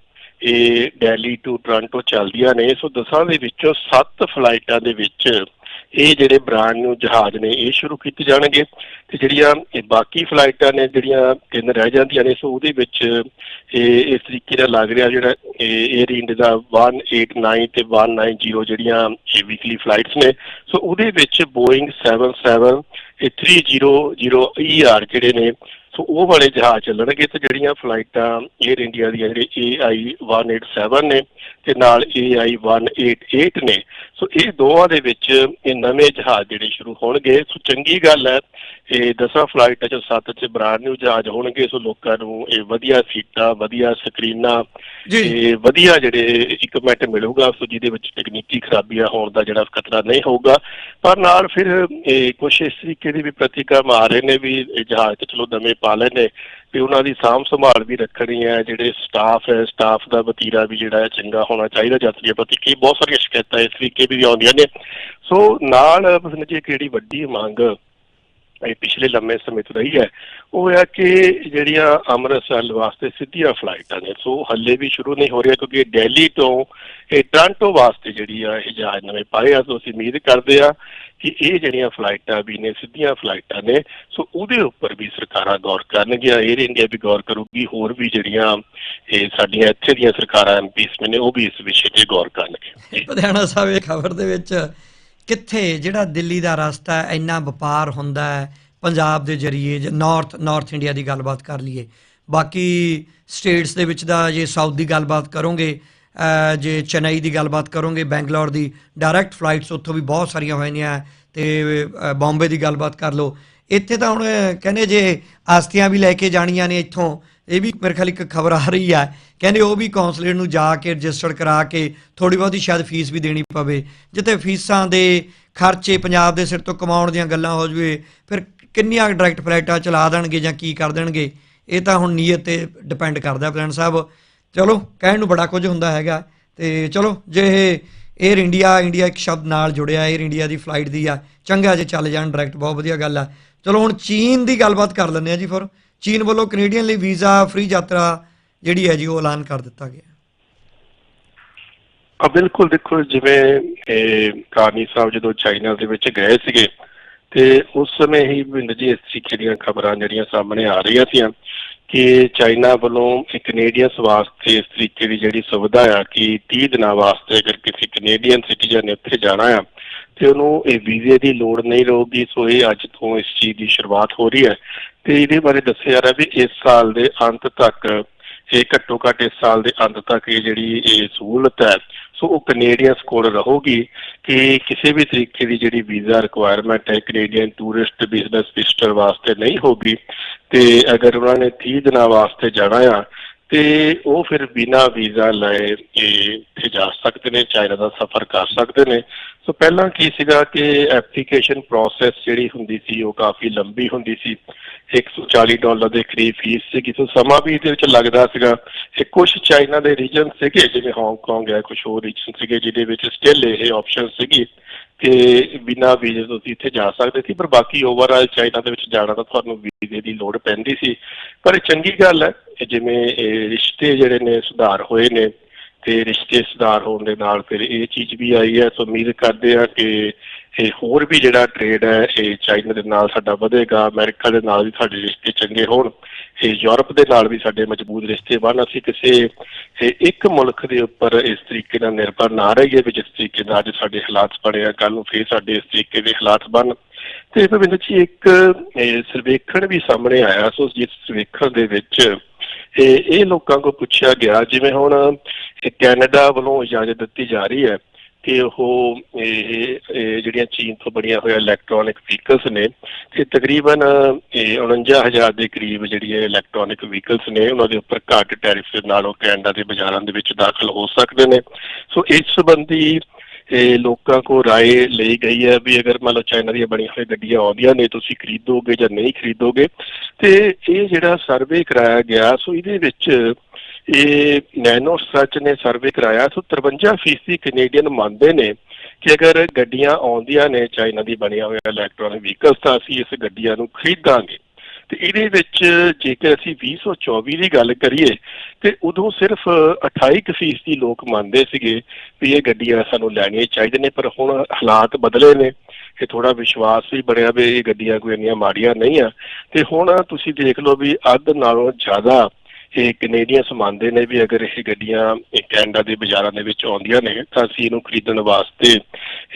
ਇਹ ਦਿੱਲੀ ਟੂ ਟੋਰਾਂਟੋ ਚੱਲਦੀਆਂ ਨੇ, ਸੋ ਦਸਾਂ ਦੇ ਵਿੱਚੋਂ 7 ਫਲਾਈਟਾਂ ਦੇ ਵਿੱਚ ਇਹ ਜਿਹੜੇ ਬ੍ਰਾਂਡ ਨੂੰ ਜਹਾਜ਼ ਨੇ, ਇਹ ਸ਼ੁਰੂ ਕੀਤੇ ਜਾਣਗੇ ਤੇ ਜਿਹੜੀਆਂ ਇਹ ਬਾਕੀ ਫਲਾਈਟਾਂ ਨੇ, ਜਿਹੜੀਆਂ ਤਿੰਨ ਰਹਿ ਜਾਂਦੀਆਂ ਨੇ, ਸੋ ਉਹਦੇ ਵਿੱਚ ਇਹ ਇਸ ਤਰੀਕੇ ਦਾ ਲੱਗ ਰਿਹਾ ਜਿਹੜਾ ਇਹ 에ਅਰ ਇੰਡੀਆ ਦਾ 189 ਤੇ 190 ਜਿਹੜੀਆਂ ਇਹ ਵੀਕਲੀ ਫਲਾਈਟਸ ਨੇ। ਸੋ ਉਹਦੇ ਵਿੱਚ ਬੋਇੰਗ 77 ਇਹ 300 ER ਜਿਹੜੇ ਨੇ ਸੋ ਉਹ ਵਾਲੇ ਜਹਾਜ਼ ਚੱਲਣਗੇ ਤੇ ਜਿਹੜੀਆਂ ਫਲਾਈਟਾਂ 에ਅਰ ਇੰਡੀਆ ਦੀਆਂ ਜਿਹੜੇ AI 187 ਨੇ ਤੇ ਨਾਲ AI 188 ਨੇ ਸੋ ਇਹ ਦੋਵਾਂ ਦੇ ਵਿੱਚ ਇਹ ਨਵੇਂ ਜਹਾਜ਼ ਜਿਹੜੇ ਸ਼ੁਰੂ ਹੋਣਗੇ। ਸੋ ਚੰਗੀ ਗੱਲ ਹੈ ਇਹ ਦਸਾਂ ਫਲਾਈਟਾਂ ਚੋਂ ਸੱਤ ਚ ਬ੍ਰਾਂਡ ਨਿਊ ਜਹਾਜ਼ ਹੋਣਗੇ ਸੋ ਲੋਕਾਂ ਨੂੰ ਇਹ ਵਧੀਆ ਸੀਟਾਂ ਵਧੀਆ ਸਕਰੀਨਾਂ ਤੇ ਵਧੀਆ ਜਿਹੜੇ ਇਕਵਿਪਮੈਂਟ ਮਿਲੂਗਾ ਸੋ ਜਿਹਦੇ ਵਿੱਚ ਤਕਨੀਕੀ ਖਰਾਬੀਆਂ ਹੋਣ ਦਾ ਜਿਹੜਾ ਖਤਰਾ ਨਹੀਂ ਹੋਊਗਾ। ਪਰ ਨਾਲ ਫਿਰ ਇਹ ਕੁਛ ਇਸ ਤਰੀਕੇ ਦੀ ਵੀ ਪ੍ਰਤੀਕਰਮ ਆ ਰਹੇ ਨੇ ਵੀ ਇਹ ਜਹਾਜ਼ ਤੇ ਚਲੋ ਨਵੇਂ ਪਾ ਲਏ ਨੇ ਵੀ ਉਹਨਾਂ ਦੀ ਸਾਂਭ ਸੰਭਾਲ ਵੀ ਰੱਖਣੀ ਹੈ, ਜਿਹੜੇ ਸਟਾਫ ਹੈ ਸਟਾਫ ਦਾ ਵਤੀਰਾ ਵੀ ਜਿਹੜਾ ਹੈ ਚੰਗਾ ਹੋਣਾ ਚਾਹੀਦਾ ਯਾਤਰੀਆਂ ਪ੍ਰਤੀ ਕੀ ਬਹੁਤ ਸਾਰੀਆਂ ਸ਼ਿਕਾਇਤਾਂ ਇਸ ਤਰੀਕੇ ਦੀ ਵੀ ਆਉਂਦੀਆਂ ਨੇ। ਸੋ ਨਾਲ ਜੀ ਇੱਕ ਜਿਹੜੀ ਵੱਡੀ ਮੰਗ ਪਿਛਲੇ ਲੰਮੇ ਸਮੇਂ ਤੋਂ ਰਹੀ ਹੈ। ਉਹ ਹੈ ਕਿ ਜਿਹੜੀਆਂ ਅੰਮ੍ਰਿਤਸਰ ਵਾਸਤੇ ਸਿੱਧੀਆਂ ਫਲਾਈਟਾਂ ਨੇ, ਸੋ ਹੱਲੇ ਵੀ ਸ਼ੁਰੂ ਨਹੀਂ ਹੋ ਰਹੀਆਂ ਕਿਉਂਕਿ ਦਿੱਲੀ ਤੋਂ, ਇਹ ਟੋਰਾਂਟੋ ਵਾਸਤੇ ਜਿਹੜੀ ਆ, ਇਹ ਜਹਾਜ਼ ਨਵੇਂ ਪਾਏ ਆ, ਸੋ ਅਸੀਂ ਉਮੀਦ ਕਰਦੇ ਆ ਕਿ ਇਹ ਜਿਹੜੀਆਂ ਫਲਾਈਟਾਂ ਵੀ ਨੇ, ਸਿੱਧੀਆਂ ਫਲਾਈਟਾਂ ਨੇ, ਸੋ ਉਹਦੇ ਉੱਪਰ ਵੀ ਸਰਕਾਰਾਂ ਗੌਰ ਕਰਨਗੀਆਂ 에ਅਰ ਇੰਡੀਆ ਵੀ ਗੌਰ ਕਰੂਗੀ, ਹੋਰ ਵੀ ਜਿਹੜੀਆਂ ਇਹ ਸਾਡੀਆਂ ਇੱਥੇ ਦੀਆਂ ਸਰਕਾਰਾਂ ਐਮਪੀਸ ਨੇ ਉਹ ਵੀ ਇਸ ਵਿਸ਼ੇ ਤੇ ਗੌਰ ਕਰਨਗੇ ਲੁਧਿਆਣਾ ਸਾਹਿਬ ਇਹ ਖਬਰ ਦੇ ਵਿੱਚ ਕਿੱਥੇ ਜਿਹੜਾ ਦਿੱਲੀ ਦਾ ਰਸਤਾ ਹੈ, ਇੰਨਾ ਵਪਾਰ ਹੁੰਦਾ ਹੈ ਪੰਜਾਬ ਦੇ ਜਰੀਏ ਜੇ ਨਾਰਥ ਨਾਰਥ ਇੰਡੀਆ ਦੀ ਗੱਲਬਾਤ ਕਰ ਲਈਏ। ਬਾਕੀ ਸਟੇਟਸ ਦੇ ਵਿੱਚ ਦਾ ਜੇ ਸਾਊਥ ਦੀ ਗੱਲਬਾਤ ਕਰੋਗੇ ਜੇ ਚੇਨਈ ਦੀ ਗੱਲਬਾਤ ਕਰੋਗੇ ਬੈਂਗਲੌਰ ਦੀ ਡਾਇਰੈਕਟ ਫਲਾਈਟਸ ਉੱਥੋਂ ਵੀ ਬਹੁਤ ਸਾਰੀਆਂ ਹੋਈਆਂ ਤੇ ਅਹ ਬੰਬੇ ਦੀ ਗੱਲਬਾਤ ਕਰ ਲਓ। ਇੱਥੇ ਤਾਂ ਹੁਣ ਕਹਿੰਦੇ ਜੇ ਆਸਤੀਆਂ ਵੀ ਲੈ ਕੇ ਜਾਣੀਆਂ ਨੇ ਇੱਥੋਂ ਇਹ ਵੀ ਮੇਰੇ ਖਿਆਲ ਇੱਕ ਖਬਰ ਆ ਰਹੀ ਆ। ਕਹਿੰਦੇ ਉਹ ਵੀ ਕੌਂਸਲੇਟ ਨੂੰ ਜਾ ਕੇ ਰਜਿਸਟਰ ਕਰਾ ਕੇ ਥੋੜੀ ਬਹੁਤੀ ਸ਼ਾਇਦ ਫੀਸ ਵੀ ਦੇਣੀ ਪਵੇ। ਜਿੱਥੇ ਫੀਸਾਂ ਦੇ ਖਰਚੇ ਪੰਜਾਬ ਦੇ ਸਿਰ ਤੋਂ ਕਮਾਉਣ ਦੀਆਂ ਗੱਲਾਂ ਹੋ ਜਵੇ, ਫਿਰ ਕਿੰਨੀਆਂ ਡਾਇਰੈਕਟ ਫਲਾਈਟਾਂ ਚਲਾ ਦੇਣਗੇ ਜਾਂ ਕੀ ਕਰ ਦੇਣਗੇ? ਇਹ ਤਾਂ ਹੁਣ ਨੀਅਤ ਤੇ ਡਿਪੈਂਡ ਕਰਦਾ ਪਲੈਨ ਸਾਹਿਬ। ਚਲੋ, ਕਹਿਣ ਨੂੰ ਬੜਾ ਕੁਝ ਹੁੰਦਾ ਹੈਗਾ। ਤੇ ਚਲੋ, ਜੇ ਇਹ 에ਅਰ ਇੰਡੀਆ ਇੰਡੀਆ ਇੱਕ ਸ਼ਬਦ ਨਾਲ ਜੁੜਿਆ 에ਅਰ ਇੰਡੀਆ ਦੀ ਫਲਾਈਟ ਦੀ ਆ, ਚੰਗਾ ਜੇ ਚੱਲ ਜਾਣ ਡਾਇਰੈਕਟ ਬਹੁਤ ਵਧੀਆ ਗੱਲ ਆ। ਚਲੋ, ਹੁਣ ਚੀਨ ਦੀ ਗੱਲਬਾਤ ਕਰ ਲੈਂਦੇ ਆ ਜੀ ਫਿਰ। ਚੀਨ ਵੱਲੋਂ ਕੈਨੇਡੀਅਨ ਲਈ ਵੀਜ਼ਾ, ਫ੍ਰੀ ਯਾਤਰਾ ਜਿਹੜੀ ਹੈ ਜੀ, ਉਹ ਐਲਾਨ ਕਰ ਦਿੱਤਾ ਗਿਆ। ਆ ਬਿਲਕੁਲ ਦੇਖੋ, ਜਿਵੇਂ ਇਹ ਕਾਰਨੀ ਸਾਹਿਬ ਜਦੋਂ ਚਾਈਨਾ ਦੇ ਵਿੱਚ ਗਏ ਸੀਗੇ, ਤੇ ਉਸ ਸਮੇਂ ਹੀ ਬਿੰਦ ਜੀ ਇਸ ਤਰੀਕੇ ਦੀਆਂ ਖਬਰਾਂ ਜਿਹੜੀਆਂ ਸਾਹਮਣੇ ਆ ਰਹੀਆਂ ਸੀ ਕਿ ਚਾਈਨਾ ਵੱਲੋਂ ਇੱਕ ਕੈਨੇਡੀਅਨਸ ਵਾਸਤੇ ਇਸ ਤਰੀਕੇ ਦੀ ਜਿਹੜੀ ਸੁਵਿਧਾ ਆ ਕਿ 30 ਦਿਨਾਂ ਵਾਸਤੇ ਅਗਰ ਕਿਸੇ ਕੈਨੇਡੀਅਨ ਸਿਟੀਜ਼ਨ ਨੇ ਉੱਥੇ ਜਾਣਾ ਆ ਤੇ ਉਹਨੂੰ ਇਹ ਵੀਜ਼ੇ ਦੀ ਲੋੜ ਨਹੀਂ ਰਹੂਗੀ, ਸੋ ਇਹ ਅੱਜ ਤੋਂ ਇਸ ਚੀਜ਼ ਦੀ ਸ਼ੁਰੂਆਤ ਹੋ ਰਹੀ ਹੈ। ਤੇ ਇਹਦੇ ਬਾਰੇ ਦੱਸਿਆ ਜਾ ਰਿਹਾ ਵੀ ਇਸ ਸਾਲ ਦੇ ਅੰਤ ਤੱਕ, ਇਹ ਘੱਟੋ ਘੱਟ ਇਸ ਸਾਲ ਦੇ ਅੰਤ ਤੱਕ ਇਹ ਜਿਹੜੀ ਇਹ ਸਹੂਲਤ ਹੈ, ਸੋ ਉਹ ਕੈਨੇਡੀਅਨਸ ਕੋਲ ਰਹੂਗੀ ਕਿ ਕਿਸੇ ਵੀ ਤਰੀਕੇ ਦੀ ਜਿਹੜੀ ਵੀਜ਼ਾ ਰਿਕੁਆਇਰਮੈਂਟ ਹੈ, ਕੈਨੇਡੀਅਨ ਟੂਰਿਸਟ ਬਿਜ਼ਨਸ ਵਿਜ਼ਟਰ ਵਾਸਤੇ ਨਹੀਂ ਹੋਗੀ ਤੇ ਅਗਰ ਉਹਨਾਂ ਨੇ 30 ਦਿਨਾਂ ਵਾਸਤੇ ਜਾਣਾ ਆ ਤੇ ਉਹ ਫਿਰ ਬਿਨਾ ਵੀਜ਼ਾ ਲਏ ਇਹ ਇੱਥੇ ਜਾ ਸਕਦੇ ਨੇ, ਚਾਈਨਾ ਦਾ ਸਫ਼ਰ ਕਰ ਸਕਦੇ ਨੇ। ਸੋ ਪਹਿਲਾਂ ਕੀ ਸੀਗਾ ਕਿ ਐਪਲੀਕੇਸ਼ਨ ਪ੍ਰੋਸੈਸ ਜਿਹੜੀ ਹੁੰਦੀ ਸੀ, ਉਹ ਕਾਫੀ ਲੰਬੀ ਹੁੰਦੀ ਸੀ। 140 ਡਾਲਰ ਦੇ ਕਰੀਬ ਫੀਸ ਸੀਗੀ। ਸੋ ਸਮਾਂ ਵੀ ਇਹਦੇ ਵਿੱਚ ਲੱਗਦਾ ਸੀਗਾ। ਕਿ ਕੁਝ ਚਾਈਨਾ ਦੇ ਰੀਜਨ ਸੀਗੇ, ਜਿਵੇਂ ਹਾਂਗਕਾਂਗ ਹੈ ਕੁਝ ਹੋਰ ਰੀਜਨ ਸੀਗੇ, ਜਿਹਦੇ ਵਿੱਚ ਸਟਿਲ ਇਹ ਆਪਸ਼ਨ ਸੀਗੀ ਕਿ ਬਿਨਾ ਵੀਜ਼ੇ ਤੋਂ ਤੁਸੀਂ ਇੱਥੇ ਜਾ ਸਕਦੇ ਸੀ। ਪਰ ਬਾਕੀ ਓਵਰਆਲ ਚਾਈਨਾ ਦੇ ਵਿੱਚ ਜਾਣਾ ਤਾਂ ਤੁਹਾਨੂੰ ਵੀਜ਼ੇ ਦੀ ਲੋੜ ਪੈਂਦੀ ਸੀ। ਪਰ ਇਹ ਚੰਗੀ ਗੱਲ ਹੈ ਜਿਵੇਂ ਇਹ ਰਿਸ਼ਤੇ ਜਿਹੜੇ ਨੇ ਸੁਧਾਰ ਹੋਏ ਨੇ ਤੇ ਰਿਸ਼ਤੇ ਸੁਧਾਰ ਹੋਣ ਦੇ ਨਾਲ ਫਿਰ ਇਹ ਚੀਜ਼ ਵੀ ਆਈ ਹੈ, ਸੋ ਉਮੀਦ ਕਰਦੇ ਆ ਕਿ ਇਹ ਹੋਰ ਵੀ ਜਿਹੜਾ ਟ੍ਰੇਡ ਹੈ, ਇਹ ਚਾਈਨਾ ਦੇ ਨਾਲ ਸਾਡਾ ਵਧੇਗਾ, ਅਮਰੀਕਾ ਦੇ ਨਾਲ ਵੀ ਸਾਡੇ ਰਿਸ਼ਤੇ ਚੰਗੇ ਹੋਣ, ਇਹ ਯੂਰਪ ਦੇ ਨਾਲ ਵੀ ਸਾਡੇ ਮਜ਼ਬੂਤ ਰਿਸ਼ਤੇ ਬਣ ਅਸੀਂ ਕਿਸੇ, ਇਹ ਇੱਕ ਮੁਲਕ ਦੇ ਉੱਪਰ ਇਸ ਤਰੀਕੇ ਨਾਲ ਨਿਰਭਰ ਨਾ ਰਹੀਏ ਵੀ ਜਿਸ ਤਰੀਕੇ ਨਾਲ ਅੱਜ ਸਾਡੇ ਹਾਲਾਤ ਬਣੇ ਆ ਕੱਲ ਨੂੰ ਫੇਰ ਸਾਡੇ ਇਸ ਤਰੀਕੇ ਦੇ ਹਾਲਾਤ ਬਣ। ਤੇ ਭਵਿੰਦਰ ਜੀ, ਇੱਕ ਸਰਵੇਖਣ ਵੀ ਸਾਹਮਣੇ ਆਇਆ, ਸੋ ਜਿਸ ਸਰਵੇਖਣ ਦੇ ਵਿੱਚ ਇਹ ਇਹ ਲੋਕਾਂ ਕੋਲ ਪੁੱਛਿਆ ਗਿਆ, ਜਿਵੇਂ ਹੁਣ ਕੈਨੇਡਾ ਵੱਲੋਂ ਇਜਾਜ਼ਤ ਦਿੱਤੀ ਜਾ ਰਹੀ ਹੈ ਕਿ ਉਹ ਇਹ ਜਿਹੜੀਆਂ ਚੀਨ ਤੋਂ ਬਣੀਆਂ ਹੋਈਆਂ ਇਲੈਕਟ੍ਰੋਨਿਕ ਵਹੀਕਲਸ ਨੇ ਤੇ ਤਕਰੀਬਨ, ਇਹ 49000 ਦੇ ਕਰੀਬ ਜਿਹੜੀਆਂ ਇਲੈਕਟ੍ਰੋਨਿਕ ਵਹੀਕਲਸ ਨੇ, ਉਹਨਾਂ ਦੇ ਉੱਪਰ ਘੱਟ ਟੈਰਿਫ ਦੇ ਨਾਲ ਉਹ ਕੈਨੇਡਾ ਦੇ ਬਾਜ਼ਾਰਾਂ ਦੇ ਵਿੱਚ ਦਾਖਲ ਹੋ ਸਕਦੇ ਨੇ। ਸੋ ਇਸ ਸੰਬੰਧੀ ਇਹ ਲੋਕਾਂ ਕੋ رائے ਲਈ ਗਈ ਹੈ ਵੀ ਅਗਰ ਮੰਨ ਲਓ ਚਾਈਨਾ ਦੀਆਂ ਬਣੀਆਂ ਹੋਈਆਂ ਗੱਡੀਆਂ ਆਉਂਦੀਆਂ ਨੇ ਤੁਸੀਂ ਖਰੀਦੋਗੇ ਜਾਂ ਨਹੀਂ ਖਰੀਦੋਗੇ ਤੇ ਇਹ ਜਿਹੜਾ ਸਰਵੇ ਕਰਾਇਆ ਗਿਆ ਸੋ ਇਹਦੇ ਵਿੱਚ ਇਹ ਨੈਨੋ ਸਰਚ ਨੇ ਸਰਵੇ ਕਰਾਇਆ ਸੋ 53% ਕੈਨੇਡੀਅਨ ਮੰਨਦੇ ਨੇ ਕਿ ਅਗਰ ਗੱਡੀਆਂ ਆਉਂਦੀਆਂ ਨੇ ਚਾਈਨਾ ਦੀ ਬਣੀਆਂ ਹੋਈਆਂ ਇਲੈਕਟ੍ਰੋਨਿਕ ਵਹੀਕਲਸ ਤਾਂ ਅਸੀਂ ਇਸ ਗੱਡੀਆਂ ਨੂੰ ਖਰੀਦਾਂਗੇ ਤੇ ਇਹਦੇ ਵਿੱਚ ਜੇਕਰ ਅਸੀਂ 2024 ਦੀ ਗੱਲ ਕਰੀਏ, ਤੇ ਉਦੋਂ ਸਿਰਫ 28% ਦੀ ਲੋਕ ਮੰਨਦੇ ਸੀਗੇ ਵੀ ਇਹ ਗੱਡੀਆਂ ਸਾਨੂੰ ਲੈਣੀਆਂ ਚਾਹੀਦੀਆਂ ਨੇ, ਪਰ ਹੁਣ ਹਾਲਾਤ ਬਦਲੇ ਨੇ ਇਹ ਥੋੜਾ ਵਿਸ਼ਵਾਸ ਵੀ ਬਣਿਆ ਵੀ ਇਹ ਗੱਡੀਆਂ ਕੋਈ ਇੰਨੀਆਂ ਮਾੜੀਆਂ ਨਹੀਂ ਆ। ਤੇ ਹੁਣ ਤੁਸੀਂ ਦੇਖ ਲਓ ਵੀ ਅੱਧ ਨਾਲੋਂ ਜ਼ਿਆਦਾ ਇਹ ਕੈਨੇਡੀਅਨਸ ਮੰਨਦੇ ਨੇ ਵੀ ਅਗਰ ਇਹ ਗੱਡੀਆਂ ਕੈਨੇਡਾ ਦੇ ਬਾਜ਼ਾਰਾਂ ਦੇ ਵਿੱਚ ਆਉਂਦੀਆਂ ਨੇ ਤਾਂ ਅਸੀਂ ਇਹਨੂੰ ਖਰੀਦਣ ਵਾਸਤੇ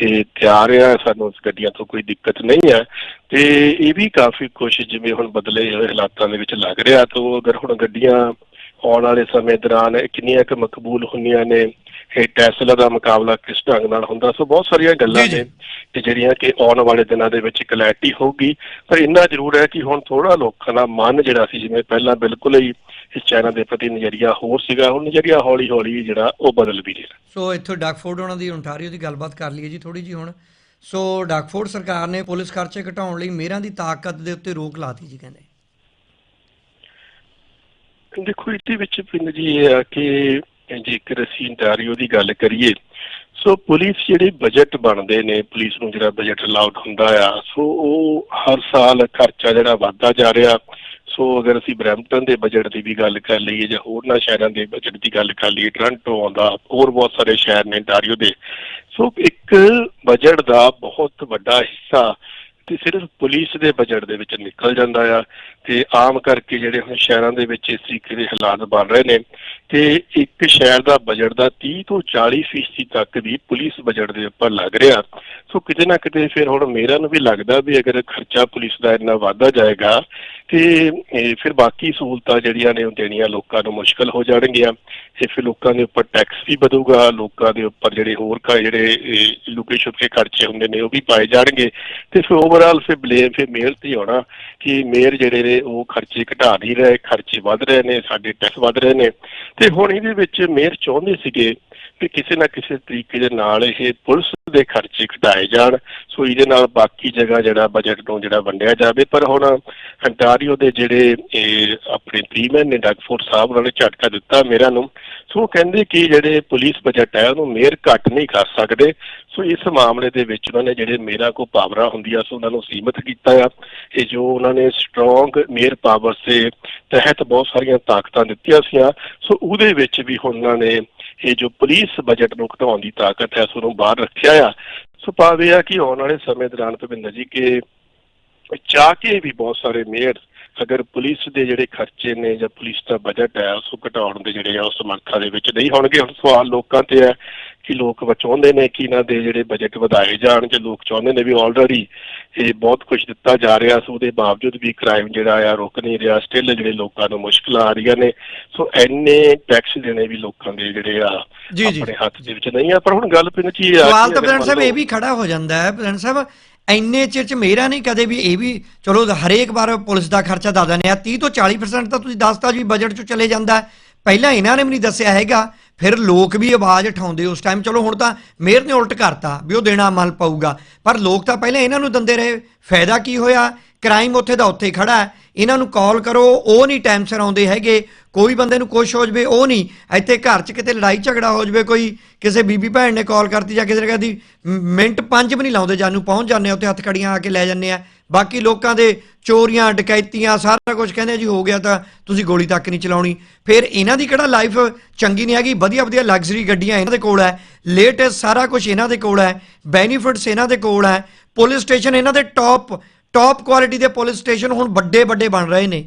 ਇਹ ਤਿਆਰ ਆ। ਸਾਨੂੰ ਇਸ ਗੱਡੀਆਂ ਤੋਂ ਕੋਈ ਦਿੱਕਤ ਨਹੀਂ ਹੈ ਤੇ ਇਹ ਵੀ ਕਾਫੀ ਕੁਝ ਜਿਵੇਂ ਹੁਣ ਬਦਲੇ ਹੋਏ ਹਾਲਾਤਾਂ ਦੇ ਵਿੱਚ ਲੱਗ ਰਿਹਾ। ਤਾਂ ਅਗਰ ਹੁਣ ਗੱਡੀਆਂ ਆਉਣ ਵਾਲੇ ਸਮੇਂ ਦੌਰਾਨ ਕਿੰਨੀਆਂ ਕੁ ਮਕਬੂਲ ਹੁੰਦੀਆਂ ਨੇ ਇਹ ਟੈਸਲਾ ਦਾ ਮੁਕਾਬਲਾ ਕਿਸ ਢੰਗ ਨਾਲ ਹੁੰਦਾ ਸੋ ਬਹੁਤ ਸਾਰੀਆਂ ਗੱਲਾਂ। ਨੇ ਕਿ ਜਿਹੜੀਆਂ ਕਿ ਆਉਣ ਵਾਲੇ ਦਿਨਾਂ ਦੇ ਵਿੱਚ ਕਲੈਰਿਟੀ ਹੋਊਗੀ। ਪਰ ਇੰਨਾ ਜ਼ਰੂਰ ਹੈ ਕਿ ਹੁਣ ਥੋੜਾ ਲੋਕਾਂ ਦਾ ਮਨ ਜਿਹੜਾ ਸੀ ਜਿਵੇਂ ਪਹਿਲਾਂ ਬਿਲਕੁਲ ਹੀ ਇਸ ਚਾਈਨਾ ਦੇ ਪ੍ਰਤੀ ਨਜ਼ਰੀਆ ਹੋਰ ਸੀਗਾ ਹੁਣ ਨਜ਼ਰੀਆ ਹੌਲੀ ਹੌਲੀ ਜਿਹੜਾ ਉਹ ਬਦਲ ਵੀ ਰਿਹਾ। ਸੋ ਇੱਥੇ ਡਾਕਫੋਰਡ ਉਹਨਾਂ ਦੀ ਓਨਟਾਰੀਓ ਦੀ ਗੱਲਬਾਤ ਕਰ ਲਈਏ ਜੀ ਥੋੜੀ ਜੀ ਹੁਣ। ਸੋ ਡਾਕਫੋਰਡ ਸਰਕਾਰ ਨੇ ਪੁਲਿਸ ਖਰਚੇ ਘਟਾਉਣ ਲਈ ਮੇਅਰਾਂ ਦੀ ਤਾਕਤ ਦੇ ਉੱਤੇ ਰੋਕ ਲਾਤੀ ਜੀ ਕਹਿੰਦੇ। ਦੇਖੋ ਇਹਦੇ ਵਿੱਚ ਪਿੰਡ ਜੀ ਇਹ ਆ ਕਿ ਜੇਕਰ ਅਸੀਂ ਇੰਟਾਰੀਓ ਦੀ ਗੱਲ ਕਰੀਏ ਸੋ ਪੁਲਿਸ ਜਿਹੜੇ ਬਜਟ ਬਣਦੇ ਨੇ ਪੁਲਿਸ ਨੂੰ ਜਿਹੜਾ ਬਜਟ ਅਲਾਉਡ ਹੁੰਦਾ ਆ ਸੋ ਉਹ ਹਰ ਸਾਲ ਖਰਚਾ ਜਿਹੜਾ ਵੱਧਦਾ ਜਾ ਰਿਹਾ। ਸੋ ਅਗਰ ਅਸੀਂ ਬਰੈਂਪਟਨ ਦੇ ਬਜਟ ਦੀ ਵੀ ਗੱਲ ਕਰ ਲਈਏ ਜਾਂ ਹੋਰਨਾਂ ਸ਼ਹਿਰਾਂ ਦੇ ਬਜਟ ਦੀ ਗੱਲ ਕਰ ਲਈਏ ਟੋਰਾਂਟੋ ਆਉਂਦਾ, ਹੋਰ ਬਹੁਤ ਸਾਰੇ ਸ਼ਹਿਰ ਨੇ ਇੰਟਾਰੀਓ ਦੇ। ਸੋ ਇੱਕ ਬਜਟ ਦਾ ਬਹੁਤ ਵੱਡਾ ਹਿੱਸਾ ਤੇ ਸਿਰਫ ਪੁਲਿਸ ਦੇ ਬਜਟ ਦੇ ਵਿੱਚ ਨਿਕਲ ਜਾਂਦਾ ਆ ਤੇ ਆਮ ਕਰਕੇ ਜਿਹੜੇ ਹੁਣ ਸ਼ਹਿਰਾਂ ਦੇ ਵਿੱਚ ਇਸ ਤਰੀਕੇ ਦੇ ਹਾਲਾਤ ਬਣ ਰਹੇ ਨੇ ਤੇ ਇੱਕ ਸ਼ਹਿਰ ਦਾ ਬਜਟ ਦਾ 30 ਤੋਂ 40 ਫੀਸਦੀ ਤੱਕ ਵੀ ਪੁਲਿਸ ਬਜਟ ਦੇ ਉੱਪਰ ਲੱਗ ਰਿਹਾ। ਸੋ ਕਿਤੇ ਨਾ ਕਿਤੇ ਫਿਰ ਹੁਣ ਮੇਰਾ ਨੂੰ ਵੀ ਲੱਗਦਾ ਵੀ ਅਗਰ ਖਰਚਾ ਪੁਲਿਸ ਦਾ ਇੰਨਾ ਵਾਧਾ ਜਾਏਗਾ ਤੇ ਫਿਰ ਬਾਕੀ ਸਹੂਲਤਾਂ ਜਿਹੜੀਆਂ ਨੇ ਉਹ ਦੇਣੀਆਂ ਲੋਕਾਂ ਨੂੰ ਮੁਸ਼ਕਲ ਹੋ ਜਾਣਗੀਆਂ। ਤੇ ਫਿਰ ਲੋਕਾਂ ਦੇ ਉੱਪਰ ਟੈਕਸ ਵੀ ਵਧੂਗਾ, ਲੋਕਾਂ ਦੇ ਉੱਪਰ ਜਿਹੜੇ ਹੋਰ ਕਾ ਜਿਹੜੇ ਲੁਕੇ ਛੁਪਕੇ ਖਰਚੇ ਹੁੰਦੇ ਨੇ ਉਹ ਵੀ ਪਾਏ ਜਾਣਗੇ। ਤੇ ਫਿਰ ਓਵਰਆਲ ਫਿਰ ਬਲੇਮ ਫਿਰ ਮੇਅਰ ਤੇ ਹੀ ਕਿ ਮੇਅਰ ਜਿਹੜੇ ਨੇ ਉਹ ਖਰਚੇ ਘਟਾ ਨਹੀਂ ਰਹੇ, ਖਰਚੇ ਵੱਧ ਰਹੇ ਨੇ, ਸਾਡੇ ਟੈਕਸ ਵੱਧ ਰਹੇ ਨੇ। ਤੇ ਹੁਣ ਇਹਦੇ ਵਿੱਚ ਮੇਅਰ ਚਾਹੁੰਦੇ ਸੀਗੇ ਵੀ ਕਿਸੇ ਨਾ ਕਿਸੇ ਤਰੀਕੇ ਦੇ ਨਾਲ ਇਹ ਪੁਲਿਸ ਦੇ ਖਰਚੇ ਘਟਾਏ ਜਾਣ। ਸੋ ਇਹਦੇ ਨਾਲ ਬਾਕੀ ਜਗ੍ਹਾ ਜਿਹੜਾ ਬਜਟ ਨੂੰ ਜਿਹੜਾ ਵੰਡਿਆ ਜਾਵੇ। ਪਰ ਹੁਣ ਅੰਟਾਰੀਓ ਦੇ ਜਿਹੜੇ ਇਹ ਆਪਣੇ ਪ੍ਰੀਮੀਅਰ ਨੇ ਡਗਫੋਰਡ ਸਾਹਿਬ, ਉਹਨਾਂ ਨੇ ਝਟਕਾ ਦਿੱਤਾ ਮੇਰਾ ਨੂੰ। ਸੋ ਉਹ ਕਹਿੰਦੇ ਕਿ ਜਿਹੜੇ ਪੁਲਿਸ ਬਜਟ ਹੈ, ਉਹਨੂੰ ਮੇਅਰ ਘੱਟ ਨਹੀਂ ਕਰ ਸਕਦੇ। ਸੋ ਇਸ ਮਾਮਲੇ ਦੇ ਵਿੱਚ ਉਹਨਾਂ ਨੇ ਜਿਹੜੇ ਮੇਰਾ ਕੋ ਪਾਵਰਾਂ ਹੁੰਦੀਆਂ ਸੋ ਉਹਨਾਂ ਨੂੰ ਸੀਮਿਤ ਕੀਤਾ ਆ। ਇਹ ਜੋ ਉਹਨਾਂ ਨੇ ਸਟਰੋਂਗ ਮੇਅਰ ਪਾਵਰਸ ਦੇ ਤਹਿਤ ਬਹੁਤ ਸਾਰੀਆਂ ਤਾਕਤਾਂ ਦਿੱਤੀਆਂ ਸੀਆਂ, ਸੋ ਉਹਦੇ ਵਿੱਚ ਵੀ ਹੁਣ ਉਹਨਾਂ ਨੇ ਇਹ ਜੋ ਪੁਲਿਸ ਬਜਟ ਨੂੰ ਘਟਾਉਣ ਦੀ ਤਾਕਤ ਹੈ, ਸੋ ਉਹਨੂੰ ਬਾਹਰ ਰੱਖਿਆ ਆ। ਸੋ ਭਾਵੇਂ ਆ ਕਿ ਆਉਣ ਵਾਲੇ ਸਮੇਂ ਦੌਰਾਨ ਭਵਿੰਦਰ ਜੀ, ਕਿ ਚਾਹ ਕੇ ਵੀ ਬਹੁਤ ਸਾਰੇ ਮੇਅਰ ਅਗਰ ਪੁਲਿਸ ਦੇ ਜਿਹੜੇ ਖਰਚੇ ਨੇ ਜਾਂ ਪੁਲਿਸ ਦਾ ਬਜਟ ਹੈ ਉਸ ਨੂੰ ਘਟਾਉਣ ਦੇ ਜਿਹੜੇ ਆ ਉਸ ਸਮਰੱਥਾ ਦੇ ਵਿੱਚ ਨਹੀਂ ਹੋਣਗੇ। ਹੁਣ ਸਵਾਲ ਲੋਕਾਂ ਤੇ ਹੈ ਕਿ ਲੋਕ ਚਾਹੁੰਦੇ ਨੇ ਕਿ ਇਹਨਾਂ ਦੇ ਜਿਹੜੇ ਬਜਟ ਵਧਾਏ ਜਾਣ ਜੇ ਲੋਕ ਚਾਹੁੰਦੇ ਨੇ ਵੀ ਆਲਰੇਡੀ ਇਹ ਬਹੁਤ ਕੁਝ ਦਿੱਤਾ ਜਾ ਰਿਹਾ ਸੋ ਉਹਦੇ ਬਾਵਜੂਦ ਵੀ ਕ੍ਰਾਈਮ ਜਿਹੜਾ ਆ ਰੁਕ ਨਹੀਂ ਰਿਹਾ। ਸਟਿਲ ਜਿਹੜੇ ਲੋਕਾਂ ਨੂੰ ਮੁਸ਼ਕਲਾਂ ਆ ਰਹੀਆਂ ਨੇ। ਸੋ ਐਨੇ ਟੈਕਸ ਦੇਣੇ ਵੀ ਲੋਕਾਂ ਦੇ ਜਿਹੜੇ ਆ। ਆਪਣੇ ਹੱਥ ਦੇ ਵਿੱਚ ਨਹੀਂ ਆ। ਪਰ ਹੁਣ ਗੱਲ ਪਿੰਨ ਚ ਆ ਸਵਾਲ ਤਾਂ ਪ੍ਰਧਾਨ ਸਾਹਿਬ ਇਹ ਵੀ ਖੜਾ ਹੋ ਜਾਂਦਾ ਹੈ। ਪ੍ਰਧਾਨ ਸਾਹਿਬ ਇੰਨੇ ਚਿਰ ਚ ਮੇਰਾ ਨਹੀਂ ਕਦੇ ਵੀ ਇਹ ਵੀ, ਚਲੋ ਹਰੇਕ ਵਾਰ ਪੁਲਿਸ ਦਾ ਖਰਚਾ ਦੱਸ ਦਿੰਦੇ ਆ 30 ਤੋਂ 40% ਤਾਂ ਤੁਸੀਂ ਦੱਸਤਾ ਜੀ ਬਜਟ ਚੋਂ ਚਲੇ ਜਾਂਦਾ ਪਹਿਲਾਂ ਇਹਨਾਂ ਨੇ ਵੀ ਨਹੀਂ ਦੱਸਿਆ ਹੈਗਾ, ਫਿਰ ਲੋਕ ਵੀ ਆਵਾਜ਼ ਉਠਾਉਂਦੇ ਉਸ ਟਾਈਮ ਚਲੋ ਹੁਣ ਤਾਂ ਮੇਅਰ ਨੇ ਉਲਟ ਕਰਤਾ ਵੀ ਉਹ ਦੇਣਾ ਅਮਲ ਪਊਗਾ, ਪਰ ਲੋਕ ਤਾਂ ਪਹਿਲਾਂ ਇਹਨਾਂ ਨੂੰ ਦਿੰਦੇ ਰਹੇ। ਫਾਇਦਾ ਕੀ ਹੋਇਆ? ਕ੍ਰਾਈਮ ਉੱਥੇ ਦਾ ਉੱਥੇ ਹੀ ਖੜਾ ਹੈ। ਇਹਨਾਂ ਨੂੰ ਕਾਲ ਕਰੋ, ਉਹ ਨਹੀਂ ਟਾਈਮ ਸਿਰ ਆਉਂਦੇ ਹੈਗੇ। ਕੋਈ ਬੰਦੇ ਨੂੰ ਕੁਛ ਹੋ ਜਵੇ, ਉਹ ਨਹੀਂ। ਇੱਥੇ ਘਰ 'ਚ ਕਿਤੇ ਲੜਾਈ ਝਗੜਾ ਹੋ ਜਵੇ ਕੋਈ, ਕਿਸੇ ਬੀਬੀ ਭੈਣ ਨੇ ਕਾਲ ਕਰਤੀ ਜਾਂ ਕਿਸੇ ਨੇ ਕਹਦੀ ਮਿੰਟ ਪੰਜ ਵੀ ਨਹੀਂ ਲਾਉਂਦੇ, ਜਾਨੂੰ ਪਹੁੰਚ ਜਾਂਦੇ ਉੱਥੇ ਹੱਥ ਕੜੀਆਂ ਆ ਕੇ ਲੈ ਜਾਂਦੇ ਆ ਬਾਕੀ ਲੋਕਾਂ ਦੇ ਚੋਰੀਆਂ, ਡਕੈਤੀਆਂ, ਸਾਰਾ ਕੁਝ ਕਹਿੰਦੇ ਜੀ, ਹੋ ਗਿਆ ਤਾਂ ਤੁਸੀਂ ਗੋਲੀ ਤੱਕ ਨਹੀਂ ਚਲਾਉਣੀ। ਫਿਰ ਇਹਨਾਂ ਦੀ ਕਿਹੜਾ ਲਾਈਫ ਚੰਗੀ ਨਹੀਂ ਹੈਗੀ, ਵਧੀਆ ਵਧੀਆ ਲਗਜ਼ਰੀ ਗੱਡੀਆਂ ਇਹਨਾਂ ਦੇ ਕੋਲ ਹੈ। ਲੇਟੈਸਟ ਸਾਰਾ ਕੁਝ ਇਹਨਾਂ ਦੇ ਕੋਲ ਹੈ। ਬੈਨੀਫਿਟਸ ਇਹਨਾਂ ਦੇ ਕੋਲ ਹੈ। ਪੁਲਿਸ ਸਟੇਸ਼ਨ ਇਹਨਾਂ ਦੇ ਟੌਪ ਟੌਪ ਕੁਆਲਿਟੀ ਦੇ ਪੁਲਿਸ ਸਟੇਸ਼ਨ ਹੁਣ ਵੱਡੇ ਵੱਡੇ ਬਣ ਰਹੇ ਨੇ।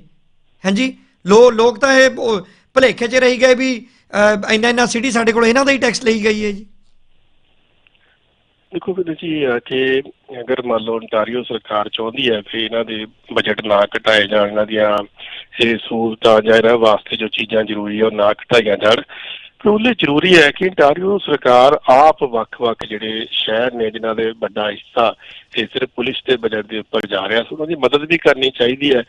ਹਾਂਜੀ? ਲੋ, ਲੋਕ ਤਾਂ ਇਹ ਉਹ 'ਚ ਰਹੀ ਗਏ ਵੀ ਇੰਨਾ ਇੰਨਾ ਸਿਟੀ ਸਾਡੇ ਕੋਲ ਇਹਨਾਂ ਦਾ ਹੀ ਟੈਕਸ ਲਈ ਗਈ ਹੈ ਜੀ। ਦੇਖੋ ਫਿਰ ਜੀ ਕਿ ਅਗਰ ਮੰਨ ਲਓ ontario ਸਰਕਾਰ ਚਾਹੁੰਦੀ ਹੈ ਕਿ ਇਹਨਾਂ ਦੇ ਬਜਟ ਨਾ ਘਟਾਏ ਜਾਣ, ਇਹਨਾਂ ਦੀਆਂ ਇਹ ਸਹੂਲਤਾਂ ਜਾਂ ਇਹਨਾਂ ਵਾਸਤੇ ਜੋ ਚੀਜ਼ਾਂ ਜ਼ਰੂਰੀ ਆ, ਉਹ ਨਾ ਘਟਾਈਆਂ ਜਾਣ ਫਿਰ ਜ਼ਰੂਰੀ ਹੈ ਕਿ ontario ਸਰਕਾਰ ਆਪ ਵੱਖ-ਵੱਖ ਜਿਹੜੇ ਸ਼ਹਿਰ ਨੇ, ਜਿਨ੍ਹਾਂ ਦੇ ਵੱਡਾ ਹਿੱਸਾ ਇਹ ਸਿਰਫ ਪੁਲਿਸ ਦੇ ਬਜਟ ਦੇ ਉੱਪਰ ਜਾ ਰਿਹਾ, ਸੋ ਉਹਨਾਂ ਦੀ ਮਦਦ ਵੀ ਕਰਨੀ ਚਾਹੀਦੀ ਹੈ।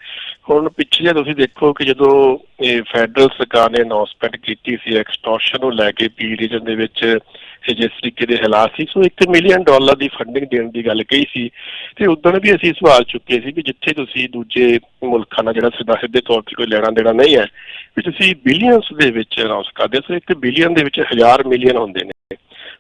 ਹੁਣ ਪਿੱਛੇ ਜੇ ਤੁਸੀਂ ਦੇਖੋ ਕਿ ਜਦੋਂ ਇਹ ਫੈਡਰਲ ਸਰਕਾਰ ਨੇ ਅਨਾਉਂਸਮੈਂਟ ਕੀਤੀ ਸੀ ਐਕਸਟੋਰਸ਼ਨ ਨੂੰ ਲੈ ਕੇ ਪੀ ਰੀਜਨ ਦੇ ਵਿੱਚ ਜਿਸ ਤਰੀਕੇ ਦੇ ਹਾਲਾਤ ਸੀ, ਸੋ 1 ਮਿਲੀਅਨ ਡਾਲਰ ਦੀ ਫੰਡਿੰਗ ਦੇਣ ਦੀ ਗੱਲ ਕਹੀ ਸੀ। ਤੇ ਉਦੋਂ ਵੀ ਅਸੀਂ ਸਵਾਲ ਚੁੱਕੇ ਸੀ ਕਿ ਜਿੱਥੇ ਤੁਸੀਂ ਦੂਜੇ ਮੁਲਕਾਂ ਨਾਲ ਜਿਹੜਾ ਸਿੱਧਾ ਸਿੱਧੇ ਤੌਰ ਤੇ ਕੋਈ ਲੈਣਾ ਦੇਣਾ ਨਹੀਂ ਹੈ, ਵੀ ਤੁਸੀਂ ਬਿਲੀਅਨਸ ਦੇ ਵਿੱਚ ਅਨਾਉਂਸ ਕਰਦੇ ਸੋ 1 ਬਿਲੀਅਨ ਦੇ ਵਿੱਚ ਹਜ਼ਾਰ ਮਿਲੀਅਨ ਹੁੰਦੇ ਨੇ।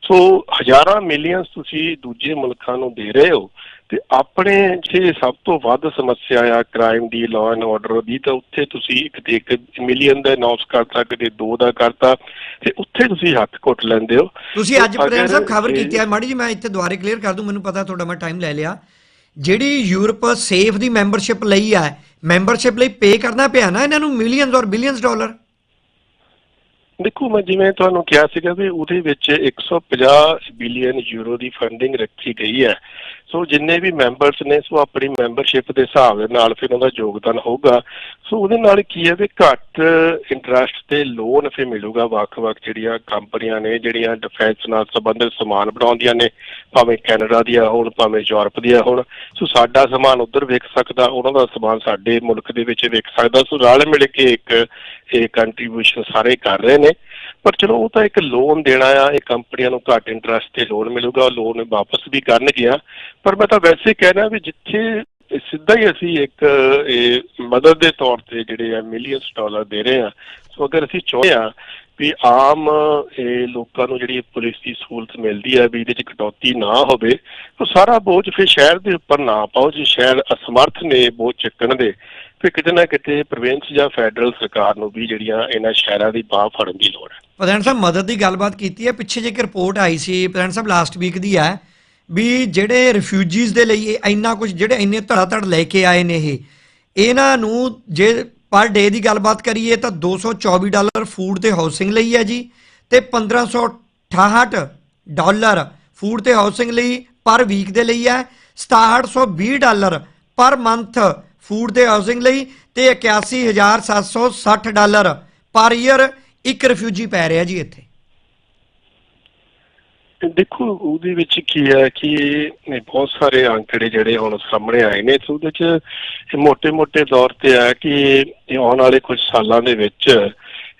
ਸੋ ਹਜ਼ਾਰਾਂ ਮਿਲੀਅਨਸ ਤੁਸੀਂ ਦੂਜੇ ਮੁਲਕਾਂ ਨੂੰ ਦੇ ਰਹੇ ਹੋ ਤੇ ਆਪਣੇ ਜੇ ਸਭ ਤੋਂ ਵੱਧ ਸਮੱਸਿਆ ਆ ਕ੍ਰਾਈਮ ਦੀ ਲਾਅ ਐਂਡ ਆਰਡਰ ਦੀ ਤਾਂ ਉੱਥੇ ਤੁਸੀਂ ਇੱਕ ਤੇ ਇੱਕ ਮਿਲੀਅਨ ਦਾ ਅਨਾਉਂਸ ਕਰਤਾ ਕਿਤੇ ਦੋ ਦਾ ਕਰਤਾ ਤੇ ਉੱਥੇ ਤੁਸੀਂ ਹੱਥ ਘੁੱਟ ਲੈਂਦੇ ਹੋ। ਤੁਸੀਂ ਅੱਜ ਪ੍ਰਧਾਨ ਸਾਹਿਬ ਖਬਰ ਕੀਤੀ ਹੈ ਮਾੜੀ ਜੀ ਮੈਂ ਇੱਥੇ ਦੁਬਾਰੇ ਕਲੀਅਰ ਕਰ ਦੂੰ ਮੈਨੂੰ ਪਤਾ ਤੁਹਾਡਾ ਮੈਂ ਟਾਈਮ ਲੈ ਲਿਆ। ਜਿਹੜੀ ਯੂਰਪ ਸੇਫ ਦੀ ਮੈਂਬਰਸ਼ਿਪ ਲਈ ਹੈ ਮੈਂਬਰਸ਼ਿਪ ਲਈ ਪੇ ਕਰਨਾ ਪਿਆ ਨਾ ਇਹਨਾਂ ਨੂੰ ਮਿਲੀਅਨਸ ਔਰ ਬਿਲੀਅਨਸ ਡਾਲਰ ਦੇਖੋ, ਮੈਂ ਜਿਵੇਂ ਤੁਹਾਨੂੰ ਕਿਹਾ ਸੀਗਾ ਵੀ ਉਹਦੇ ਵਿੱਚ 150 ਬਿਲੀਅਨ ਯੂਰੋ ਦੀ ਫੰਡਿੰਗ ਰੱਖੀ ਗਈ ਹੈ। ਸੋ ਜਿੰਨੇ ਵੀ ਮੈਂਬਰਸ ਨੇ, ਸੋ ਆਪਣੀ ਮੈਂਬਰਸ਼ਿਪ ਦੇ ਹਿਸਾਬ ਦੇ ਨਾਲ ਫਿਰ ਉਹਦਾ ਯੋਗਦਾਨ ਹੋਊਗਾ। ਸੋ ਉਹਦੇ ਨਾਲ ਕੀ ਹੈ ਵੀ ਘੱਟ ਇੰਟਰਸਟ ਤੇ ਲੋਨ ਫਿਰ ਮਿਲੂਗਾ ਵੱਖ-ਵੱਖ ਜਿਹੜੀਆਂ ਕੰਪਨੀਆਂ ਨੇ, ਜਿਹੜੀਆਂ ਡਿਫੈਂਸ ਨਾਲ ਸੰਬੰਧਿਤ ਸਮਾਨ ਬਣਾਉਂਦੀਆਂ ਨੇ, ਭਾਵੇਂ ਕੈਨੇਡਾ ਦੀਆਂ ਹੋਣ, ਭਾਵੇਂ ਯੂਰਪ ਦੀਆਂ ਹੋਣ। ਸੋ ਸਾਡਾ ਸਮਾਨ ਉੱਧਰ ਵੇਖ ਸਕਦਾ, ਉਹਨਾਂ ਦਾ ਸਮਾਨ ਸਾਡੇ ਮੁਲਕ ਦੇ ਵਿੱਚ ਵੇਖ ਸਕਦਾ। ਸੋ ਰਲ ਮਿਲ ਕੇ ਇੱਕ ਇਹ ਕੰਟਰੀਬਿਊਸ਼ਨ ਸਾਰੇ ਕਰ ਰਹੇ ਨੇ। ਪਰ ਚਲੋ ਉਹ ਤਾਂ ਇੱਕ ਲੋਨ ਦੇਣਾ ਆ, ਇਹ ਕੰਪਨੀਆਂ ਨੂੰ ਘੱਟ ਇੰਟਰਸਟ ਤੇ ਲੋਨ ਮਿਲੂਗਾ, ਉਹ ਲੋਨ ਵਾਪਸ ਵੀ ਕਰਨਗੀਆਂ ਪਰ ਮੈਂ ਤਾਂ ਵੈਸੇ ਕਹਿਣਾ ਵੀ ਜਿੱਥੇ ਸਿੱਧਾ ਹੀ ਅਸੀਂ ਇੱਕ, ਇਹ ਮਦਦ ਦੇ ਤੌਰ ਤੇ ਜਿਹੜੇ ਆ ਮਿਲੀਅਨਸ ਡਾਲਰ ਦੇ ਰਹੇ ਆ, ਸੋ ਅਗਰ ਅਸੀਂ ਚਾਹੁੰਦੇ ਆ ਵੀ ਆਮ, ਇਹ ਲੋਕਾਂ ਨੂੰ ਜਿਹੜੀ ਪੁਲਿਸ ਦੀ ਸਹੂਲਤ ਮਿਲਦੀ ਹੈ ਵੀ ਇਹਦੇ ਚ ਕਟੌਤੀ ਨਾ ਹੋਵੇ, ਤਾਂ ਸਾਰਾ ਬੋਝ ਫਿਰ ਸ਼ਹਿਰ ਦੇ ਉੱਪਰ ਨਾ ਪਾਓ, ਜੇ ਸ਼ਹਿਰ ਅਸਮਰਥ ਨੇ ਬੋਝ ਚੱਕਣ ਦੇ। ਫਿਰ ਕਿਤੇ ਨਾ ਕਿਤੇ ਪ੍ਰੋਵਿੰਸ ਜਾਂ ਫੈਡਰਲ ਸਰਕਾਰ ਨੂੰ ਵੀ ਜਿਹੜੀਆਂ ਇਹਨਾਂ ਸ਼ਹਿਰਾਂ ਦੀ ਬਾਹ ਫੜਨ ਦੀ ਲੋੜ ਹੈ। ਪ੍ਰਧਾਨ ਸਾਹਿਬ, ਮਦਦ ਦੀ ਗੱਲਬਾਤ ਕੀਤੀ ਹੈ। ਪਿੱਛੇ ਜੇ ਇੱਕ ਰਿਪੋਰਟ ਆਈ ਸੀ, ਪ੍ਰਧਾਨ ਸਾਹਿਬ ਲਾਸਟ ਵੀਕ ਦੀ ਹੈ ਵੀ ਜਿਹੜੇ ਰਿਫਿਊਜੀਜ਼ ਦੇ ਲਈ ਇੰਨਾ ਕੁਝ ਜਿਹੜੇ ਇੰਨੇ ਧੜਾ ਧੜ ਲੈ ਕੇ ਆਏ ਨੇ ਇਹ, ਇਹਨਾਂ ਨੂੰ ਜੇ ਪਰ ਡੇ ਦੀ ਗੱਲਬਾਤ ਕਰੀਏ ਤਾਂ 224 ਡਾਲਰ ਫੂਡ ਤੇ ਹਾਊਸਿੰਗ ਲਈ ਹੈ ਜੀ ਤੇ 1568 ਡਾਲਰ ਫੂਡ ਤੇ ਹਾਊਸਿੰਗ ਲਈ ਪਰ ਵੀਕ ਦੇ ਲਈ ਹੈ। 6720 ਡਾਲਰ ਪਰ ਮੰਥ ਫੂਡ ਤੇ ਹਾਊਸਿੰਗ ਲਈ ਤੇ 81760 ਡਾਲਰ ਪਰ ਈਅਰ ਇੱਕ ਰਿਫਿਊਜੀ ਪੈ ਰਿਹਾ ਜੀ ਇੱਥੇ। ਦੇਖੋ, ਉਹਦੇ ਵਿੱਚ ਕੀ ਹੈ ਕਿ ਬਹੁਤ ਸਾਰੇ ਅੰਕੜੇ ਜਿਹੜੇ ਹੁਣ ਸਾਹਮਣੇ ਆਏ ਨੇ, ਤੇ ਉਹਦੇ ਵਿੱਚ ਮੋٹے-ਮੋٹے ਦੌਰ ਤੇ ਆ ਕਿ ਆਉਣ ਵਾਲੇ ਕੁਝ ਸਾਲਾਂ ਦੇ ਵਿੱਚ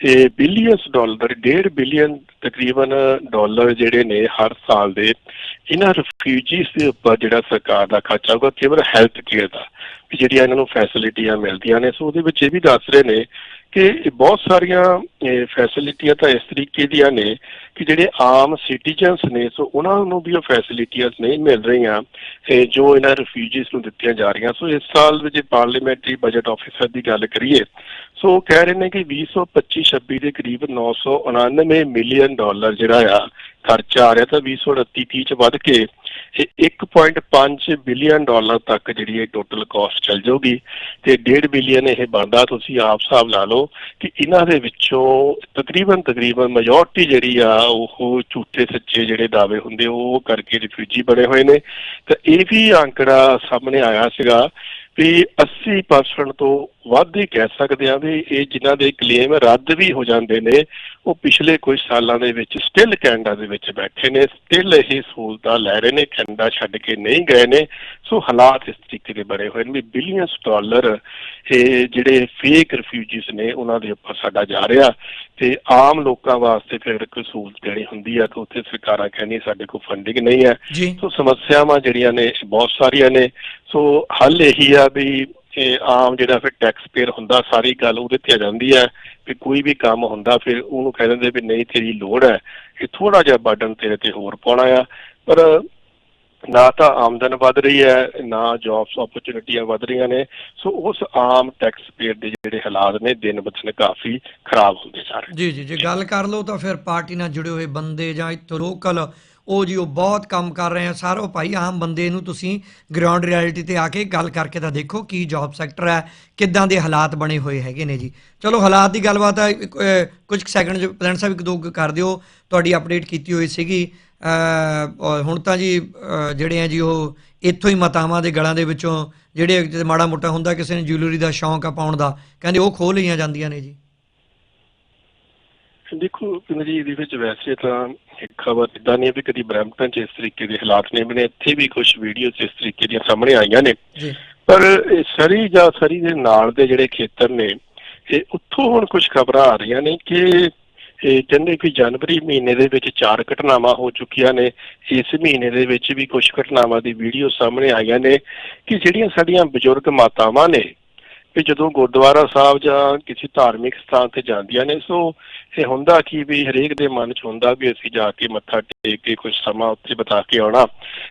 ਇਹ ਬਿਲੀਅਨਸ ਡਾਲਰ 1.5 ਬਿਲੀਅਨ ਤਕਰੀਬਨ ਡਾਲਰ ਜਿਹੜੇ ਨੇ ਹਰ ਸਾਲ ਦੇ ਇਹਨਾਂ ਰਿਫਿਊਜੀਸ ਦੇ ਉੱਪਰ ਜਿਹੜਾ ਸਰਕਾਰ ਦਾ ਖਰਚਾ ਹੋਗਾ ਕੇਵਲ ਹੈਲਥ ਕੇਅਰ ਦਾ। ਵੀ ਜਿਹੜੀਆਂ ਇਹਨਾਂ ਨੂੰ ਫੈਸਿਲਿਟੀਆਂ ਮਿਲਦੀਆਂ ਨੇ, ਸੋ ਉਹਦੇ ਵਿੱਚ ਇਹ ਵੀ ਦੱਸ ਰਹੇ ਨੇ ਕਿ ਬਹੁਤ ਸਾਰੀਆਂ ਫੈਸਿਲਿਟੀਆਂ ਤਾਂ ਇਸ ਤਰੀਕੇ ਦੀਆਂ ਨੇ ਕਿ ਜਿਹੜੇ ਆਮ ਸਿਟੀਜ਼ਨਸ ਨੇ, ਸੋ ਉਹਨਾਂ ਨੂੰ ਵੀ ਉਹ ਫੈਸਿਲਿਟੀਆਂ ਨਹੀਂ ਮਿਲ ਰਹੀਆਂ ਜੋ ਇਹਨਾਂ ਰਿਫਿਊਜੀਸ ਨੂੰ ਦਿੱਤੀਆਂ ਜਾ ਰਹੀਆਂ। ਸੋ ਇਸ ਸਾਲ ਵਿੱਚ ਜੇ ਪਾਰਲੀਮੈਂਟਰੀ ਬਜਟ ਆਫੀਸਰ ਦੀ ਗੱਲ ਕਰੀਏ, ਸੋ ਉਹ ਕਹਿ ਰਹੇ ਨੇ ਕਿ 2025-26 ਦੇ ਕਰੀਬ 999 ਮਿਲੀਅਨ ਡਾਲਰ ਜਿਹੜਾ ਆ ਖਰਚਾ ਆ ਰਿਹਾ ਤਾਂ 2029 ਚ ਵੱਧ ਕੇ ਇਹ 1.5 ਬਿਲੀਅਨ ਡਾਲਰ ਤੱਕ ਜਿਹੜੀ ਇਹ ਟੋਟਲ ਕਾਸਟ ਚੱਲ ਜਾਊਗੀ ਤੇ 1.5 ਬਿਲੀਅਨ ਇਹ ਬਣਦਾ, ਤੁਸੀਂ ਆਪ ਹਿਸਾਬ ਲਾ ਲਓ ਕਿ ਇਹਨਾਂ ਦੇ ਵਿੱਚੋਂ ਤਕਰੀਬਨ ਤਕਰੀਬਨ ਮੈਜੋਰਟੀ ਜਿਹੜੀ ਆ ਉਹ ਝੂਠੇ, ਸੱਚੇ ਜਿਹੜੇ ਦਾਅਵੇ ਹੁੰਦੇ, ਉਹ ਕਰਕੇ ਰਿਫਿਊਜੀ ਬਣੇ ਹੋਏ ਨੇ। ਤਾਂ ਇਹ ਵੀ ਅੰਕੜਾ ਸਾਹਮਣੇ ਆਇਆ ਸੀਗਾ ਵੀ 80% ਤੋਂ ਵੱਧ ਹੀ ਕਹਿ ਸਕਦੇ ਆ ਵੀ ਇਹ ਜਿਨ੍ਹਾਂ ਦੇ ਕਲੇਮ ਰੱਦ ਵੀ ਹੋ ਜਾਂਦੇ ਨੇ, ਉਹ ਪਿਛਲੇ ਕੁਝ ਸਾਲਾਂ ਦੇ ਵਿੱਚ ਸਟਿਲ ਕੈਨੇਡਾ ਦੇ ਵਿੱਚ ਬੈਠੇ ਨੇ ਸਟਿਲ ਇਹ ਸਹੂਲਤਾਂ ਲੈ ਰਹੇ ਨੇ, ਕੈਨੇਡਾ ਛੱਡ ਕੇ ਨਹੀਂ ਗਏ ਨੇ। ਸੋ ਹਾਲਾਤ ਇਸ ਤਰੀਕੇ ਦੇ ਬਣੇ ਹੋਏ ਨੇ ਵੀ ਬਿਲੀਅਨਸ ਡਾਲਰ ਇਹ ਜਿਹੜੇ ਫੇਕ ਰਿਫਿਊਜੀਸ ਨੇ, ਉਹਨਾਂ ਦੇ ਉੱਪਰ ਸਾਡਾ ਜਾ ਰਿਹਾ। ਤੇ ਆਮ ਲੋਕਾਂ ਵਾਸਤੇ ਫਿਰ ਕੋਈ ਸਹੂਲਤ ਦੇਣੀ ਹੁੰਦੀ ਆ ਤਾਂ ਉੱਥੇ ਸਰਕਾਰਾਂ ਕਹਿੰਦੀ ਸਾਡੇ ਕੋਲ ਫੰਡਿੰਗ ਨਹੀਂ ਹੈ। ਸੋ ਸਮੱਸਿਆਵਾਂ ਜਿਹੜੀਆਂ ਨੇ ਬਹੁਤ ਸਾਰੀਆਂ ਨੇ। ਸੋ ਹੱਲ ਇਹੀ ਆ ਵੀ ਇਹ ਆਮ ਜਿਹੜਾ ਫਿਰ ਟੈਕਸ ਪੇਅਰ ਹੁੰਦਾ ਸਾਰੀ ਗੱਲ ਉਹਦੇ ਤੇ ਆ ਜਾਂਦੀ ਹੈ ਵੀ ਕੋਈ ਵੀ ਕੰਮ ਹੁੰਦਾ ਫਿਰ ਉਹਨੂੰ ਕਹਿ ਦਿੰਦੇ ਵੀ ਨਹੀਂ ਤੇਰੀ ਲੋੜ ਹੈ। ਇਹ ਥੋੜਾ ਜਿਹਾ ਬਰਡਨ ਤੇਰੇ ਤੇ ਹੋਰ ਪਾਉਣਾ ਆ। ਪਰ ਨਾ ਤਾਂ ਆਮਦਨ ਵੱਧ ਰਹੀ ਹੈ, ਨਾ ਜੌਬਸ ਓਪਰਚੁਨਿਟੀਆਂ ਵੱਧ ਰਹੀਆਂ ਨੇ। ਸੋ ਉਸ ਆਮ ਟੈਕਸ ਪੇਅਰ ਦੇ ਜਿਹੜੇ ਹਾਲਾਤ ਨੇ, ਦਿਨ ਬਦਨ ਕਾਫੀ ਖਰਾਬ ਹੁੰਦੇ ਜਾ ਰਹੇ ਜੀ ਜੀ, ਜੇ ਗੱਲ ਕਰ ਲਓ ਤਾਂ ਫਿਰ ਪਾਰਟੀ ਨਾਲ ਜੁੜੇ ਹੋਏ ਬੰਦੇ ਜਾਂ ਇੱਥੋਂ ਲੋਕਲ ਉਹ ਜੀ ਉਹ ਬਹੁਤ ਕੰਮ ਕਰ ਰਹੇ ਆ ਸਾਰੋ। ਭਾਈ ਆਮ ਬੰਦੇ ਨੂੰ ਤੁਸੀਂ ਗਰਾਊਂਡ ਰਿਐਲਿਟੀ ਤੇ ਆ ਕੇ ਗੱਲ ਕਰਕੇ ਤਾਂ ਦੇਖੋ ਕੀ ਜੌਬ ਸੈਕਟਰ ਹੈ ਕਿੱਦਾਂ ਦੇ ਹਾਲਾਤ ਬਣੇ ਹੋਏ ਹੈਗੇ ਨੇ ਜੀ। ਚਲੋ ਹਾਲਾਤ ਦੀ ਗੱਲਬਾਤ ਆ ਇੱਕ, ਕੁਝ ਸੈਕਿੰਡ ਚ ਪ੍ਰਧਾਨ ਸਾਹਿਬ ਇੱਕ ਦੋ ਕਰ ਦਿਓ। ਤੁਹਾਡੀ ਅਪਡੇਟ ਕੀਤੀ ਹੋਈ ਸੀਗੀ। ਹੁਣ ਤਾਂ ਜੀ ਜਿਹੜੇ ਆ ਜੀ ਉਹ ਇੱਥੋਂ ਹੀ ਮਤਾਵਾਂ ਦੇ ਗਲਾਂ ਦੇ ਵਿੱਚੋਂ ਜਿਹੜੇ ਮਾੜਾ ਮੋਟਾ ਹੁੰਦਾ ਕਿਸੇ ਨੇ ਜੁਐਲਰੀ ਦਾ ਸ਼ੌਂਕ ਆ ਪਾਉਣ ਦਾ ਕਹਿੰਦੇ ਉਹ ਖੋਹ ਲਈਆਂ ਜਾਂਦੀਆਂ ਨੇ ਜੀ। ਦੇਖੋ ਜੀ ਇਹਦੇ ਵਿੱਚ ਵੈਸੇ ਤਾਂ ਇੱਕ ਖਬਰ ਇਦਾਂ ਨਹੀਂ ਵੀ ਕਦੀ ਬ੍ਰੈਂਪਟਨ 'ਚ ਇਸ ਤਰੀਕੇ ਦੇ ਹਾਲਾਤ ਨੇ ਬਣੇ ਇੱਥੇ ਵੀ ਕੁਝ ਵੀਡੀਓਜ਼ ਇਸ ਤਰੀਕੇ ਦੀਆਂ ਸਾਹਮਣੇ ਆਈਆਂ ਨੇ। ਪਰ ਸਰੀ ਜਾਂ ਸਰੀ ਦੇ ਨਾਲ ਦੇ ਜਿਹੜੇ ਖੇਤਰ ਨੇ ਇਹ ਉੱਥੋਂ ਹੁਣ ਕੁਝ ਖਬਰਾਂ ਆ ਰਹੀਆਂ ਨੇ ਕਿ ਇਹ ਕਹਿੰਦੇ ਕਿ ਜਨਵਰੀ ਮਹੀਨੇ ਦੇ ਵਿੱਚ ਚਾਰ ਘਟਨਾਵਾਂ ਹੋ ਚੁੱਕੀਆਂ ਨੇ। ਇਸ ਮਹੀਨੇ ਦੇ ਵਿੱਚ ਵੀ ਕੁਝ ਘਟਨਾਵਾਂ ਦੀ ਵੀਡੀਓ ਸਾਹਮਣੇ ਆਈਆਂ ਨੇ ਕਿ ਜਿਹੜੀਆਂ ਸਾਡੀਆਂ ਬਜ਼ੁਰਗ ਮਾਤਾਵਾਂ ਨੇ ਕਿ ਜਦੋਂ ਗੁਰਦੁਆਰਾ ਸਾਹਿਬ ਜਾਂ ਕਿਸੇ ਧਾਰਮਿਕ ਸਥਾਨ ਤੇ ਜਾਂਦੀਆਂ ਨੇ, ਸੋ ਇਹ ਹੁੰਦਾ ਕਿ ਵੀ ਹਰੇਕ ਦੇ ਮਨ 'ਚ ਹੁੰਦਾ ਵੀ ਅਸੀਂ ਜਾ ਕੇ ਮੱਥਾ ਟੇਕ ਕੇ ਕੁਝ ਸਮਾਂ ਉੱਥੇ ਬਿਤਾ ਕੇ ਆਉਣਾ।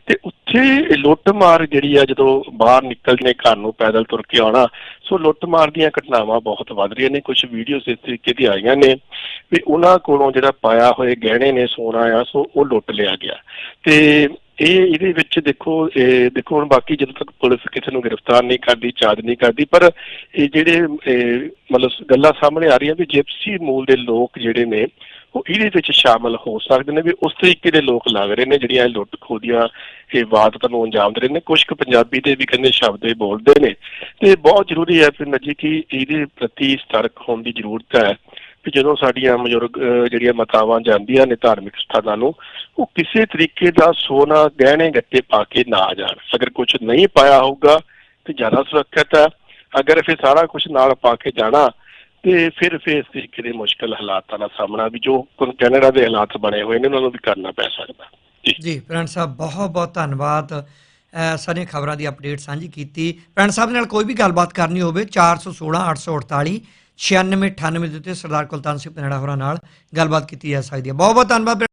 ਤੇ ਉੱਥੇ ਲੁੱਟਮਾਰ ਜਿਹੜੀ ਆ, ਜਦੋਂ ਬਾਹਰ ਨਿਕਲਦੇ ਨੇ ਘਰ ਨੂੰ ਪੈਦਲ ਤੁਰ ਕੇ ਆਉਣਾ, ਸੋ ਲੁੱਟਮਾਰ ਦੀਆਂ ਘਟਨਾਵਾਂ ਬਹੁਤ ਵੱਧ ਰਹੀਆਂ ਨੇ। ਕੁਝ ਵੀਡੀਓਜ਼ ਇਸ ਤਰੀਕੇ ਦੀ ਆਈਆਂ ਨੇ ਵੀ ਉਹਨਾਂ ਕੋਲੋਂ ਜਿਹੜਾ ਪਾਇਆ ਹੋਏ ਗਹਿਣੇ ਨੇ, ਸੋਨਾ ਆ, ਸੋ ਉਹ ਲੁੱਟ ਲਿਆ ਗਿਆ। ਤੇ ਇਹ ਇਹਦੇ ਵਿੱਚ ਦੇਖੋ, ਇਹ ਦੇਖੋ ਹੁਣ ਬਾਕੀ ਜਦੋਂ ਤੱਕ ਪੁਲਿਸ ਕਿਸੇ ਨੂੰ ਗ੍ਰਿਫਤਾਰ ਨਹੀਂ ਕਰਦੀ, ਚਾਰਜ ਨਹੀਂ ਕਰਦੀ, ਪਰ ਇਹ ਜਿਹੜੇ ਮਤਲਬ ਗੱਲਾਂ ਸਾਹਮਣੇ ਆ ਰਹੀਆਂ ਵੀ ਜਿਪਸੀ ਮੂਲ ਦੇ ਲੋਕ ਜਿਹੜੇ ਨੇ, ਉਹ ਇਹਦੇ ਵਿੱਚ ਸ਼ਾਮਲ ਹੋ ਸਕਦੇ ਨੇ ਵੀ ਉਸ ਤਰੀਕੇ ਦੇ ਲੋਕ ਲੱਗ ਰਹੇ ਨੇ ਜਿਹੜੀਆਂ ਇਹ ਲੁੱਟ ਖੋਹ ਦੀਆਂ ਇਹ ਵਾਰਦਾਤਾਂ ਨੂੰ ਅੰਜਾਮ ਦੇ ਰਹੇ ਨੇ। ਕੁਝ ਕੁ ਪੰਜਾਬੀ ਦੇ ਵੀ ਕਹਿੰਦੇ ਸ਼ਬਦ ਬੋਲਦੇ ਨੇ। ਤੇ ਬਹੁਤ ਜ਼ਰੂਰੀ ਹੈ ਪਿੰਡ ਜੀ ਕਿ ਇਹਦੇ ਪ੍ਰਤੀ ਸਤਰਕ ਹੋਣ ਦੀ ਜ਼ਰੂਰਤ ਹੈ। ਕਿ ਜਦੋਂ ਸਾਡੀਆਂ ਬਜ਼ੁਰਗ ਜਿਹੜੀਆਂ ਮਾਤਾਵਾਂ ਜਾਂਦੀਆਂ ਨੇ ਧਾਰਮਿਕ ਸਥਾਨਾਂ ਨੂੰ, ਉਹ ਕਿਸੇ ਤਰੀਕੇ ਦਾ ਸੋਨਾ, ਗਹਿਣੇ ਗੱਟੇ ਪਾ ਕੇ ਨਾ ਜਾਣ। ਅਗਰ ਕੁਝ ਨਹੀਂ ਪਾਇਆ ਹੋਊਗਾ ਤੇ ਜ਼ਿਆਦਾ ਸੁਰੱਖਿਅਤ ਹੈ। ਅਗਰ ਫਿਰ ਸਾਰਾ ਕੁਝ ਨਾਲ ਪਾ ਕੇ ਜਾਣਾ, ਤੇ ਫਿਰ ਫਿਰ ਤਰੀਕੇ ਦੇ ਮੁਸ਼ਕਲ ਹਾਲਾਤਾਂ ਦਾ ਸਾਹਮਣਾ ਵੀ ਜੋ ਕੈਨੇਡਾ ਦੇ ਹਾਲਾਤ ਬਣੇ ਹੋਏ ਨੇ, ਉਹਨਾਂ ਨੂੰ ਵੀ ਕਰਨਾ ਪੈ ਸਕਦਾ। ਜੀ। ਜੀ ਸਾਹਿਬ, ਬਹੁਤ ਬਹੁਤ ਧੰਨਵਾਦ। ਸਾਰੀਆਂ ਖਬਰਾਂ ਦੀ ਅਪਡੇਟ ਸਾਂਝੀ ਕੀਤੀ। ਪ੍ਰਣ ਸਾਹਿਬ ਨਾਲ ਕੋਈ ਵੀ ਗੱਲਬਾਤ ਕਰਨੀ ਹੋਵੇ 416 848 9698 ਦੇ ਉੱਤੇ ਸਰਦਾਰ ਕੁਲਤਾਨ ਸਿੰਘ ਪਨੇੜਾ ਹੋਰਾਂ ਨਾਲ ਗੱਲਬਾਤ ਕੀਤੀ ਜਾ ਸਕਦੀ ਹੈ। ਬਹੁਤ ਬਹੁਤ ਧੰਨਵਾਦ।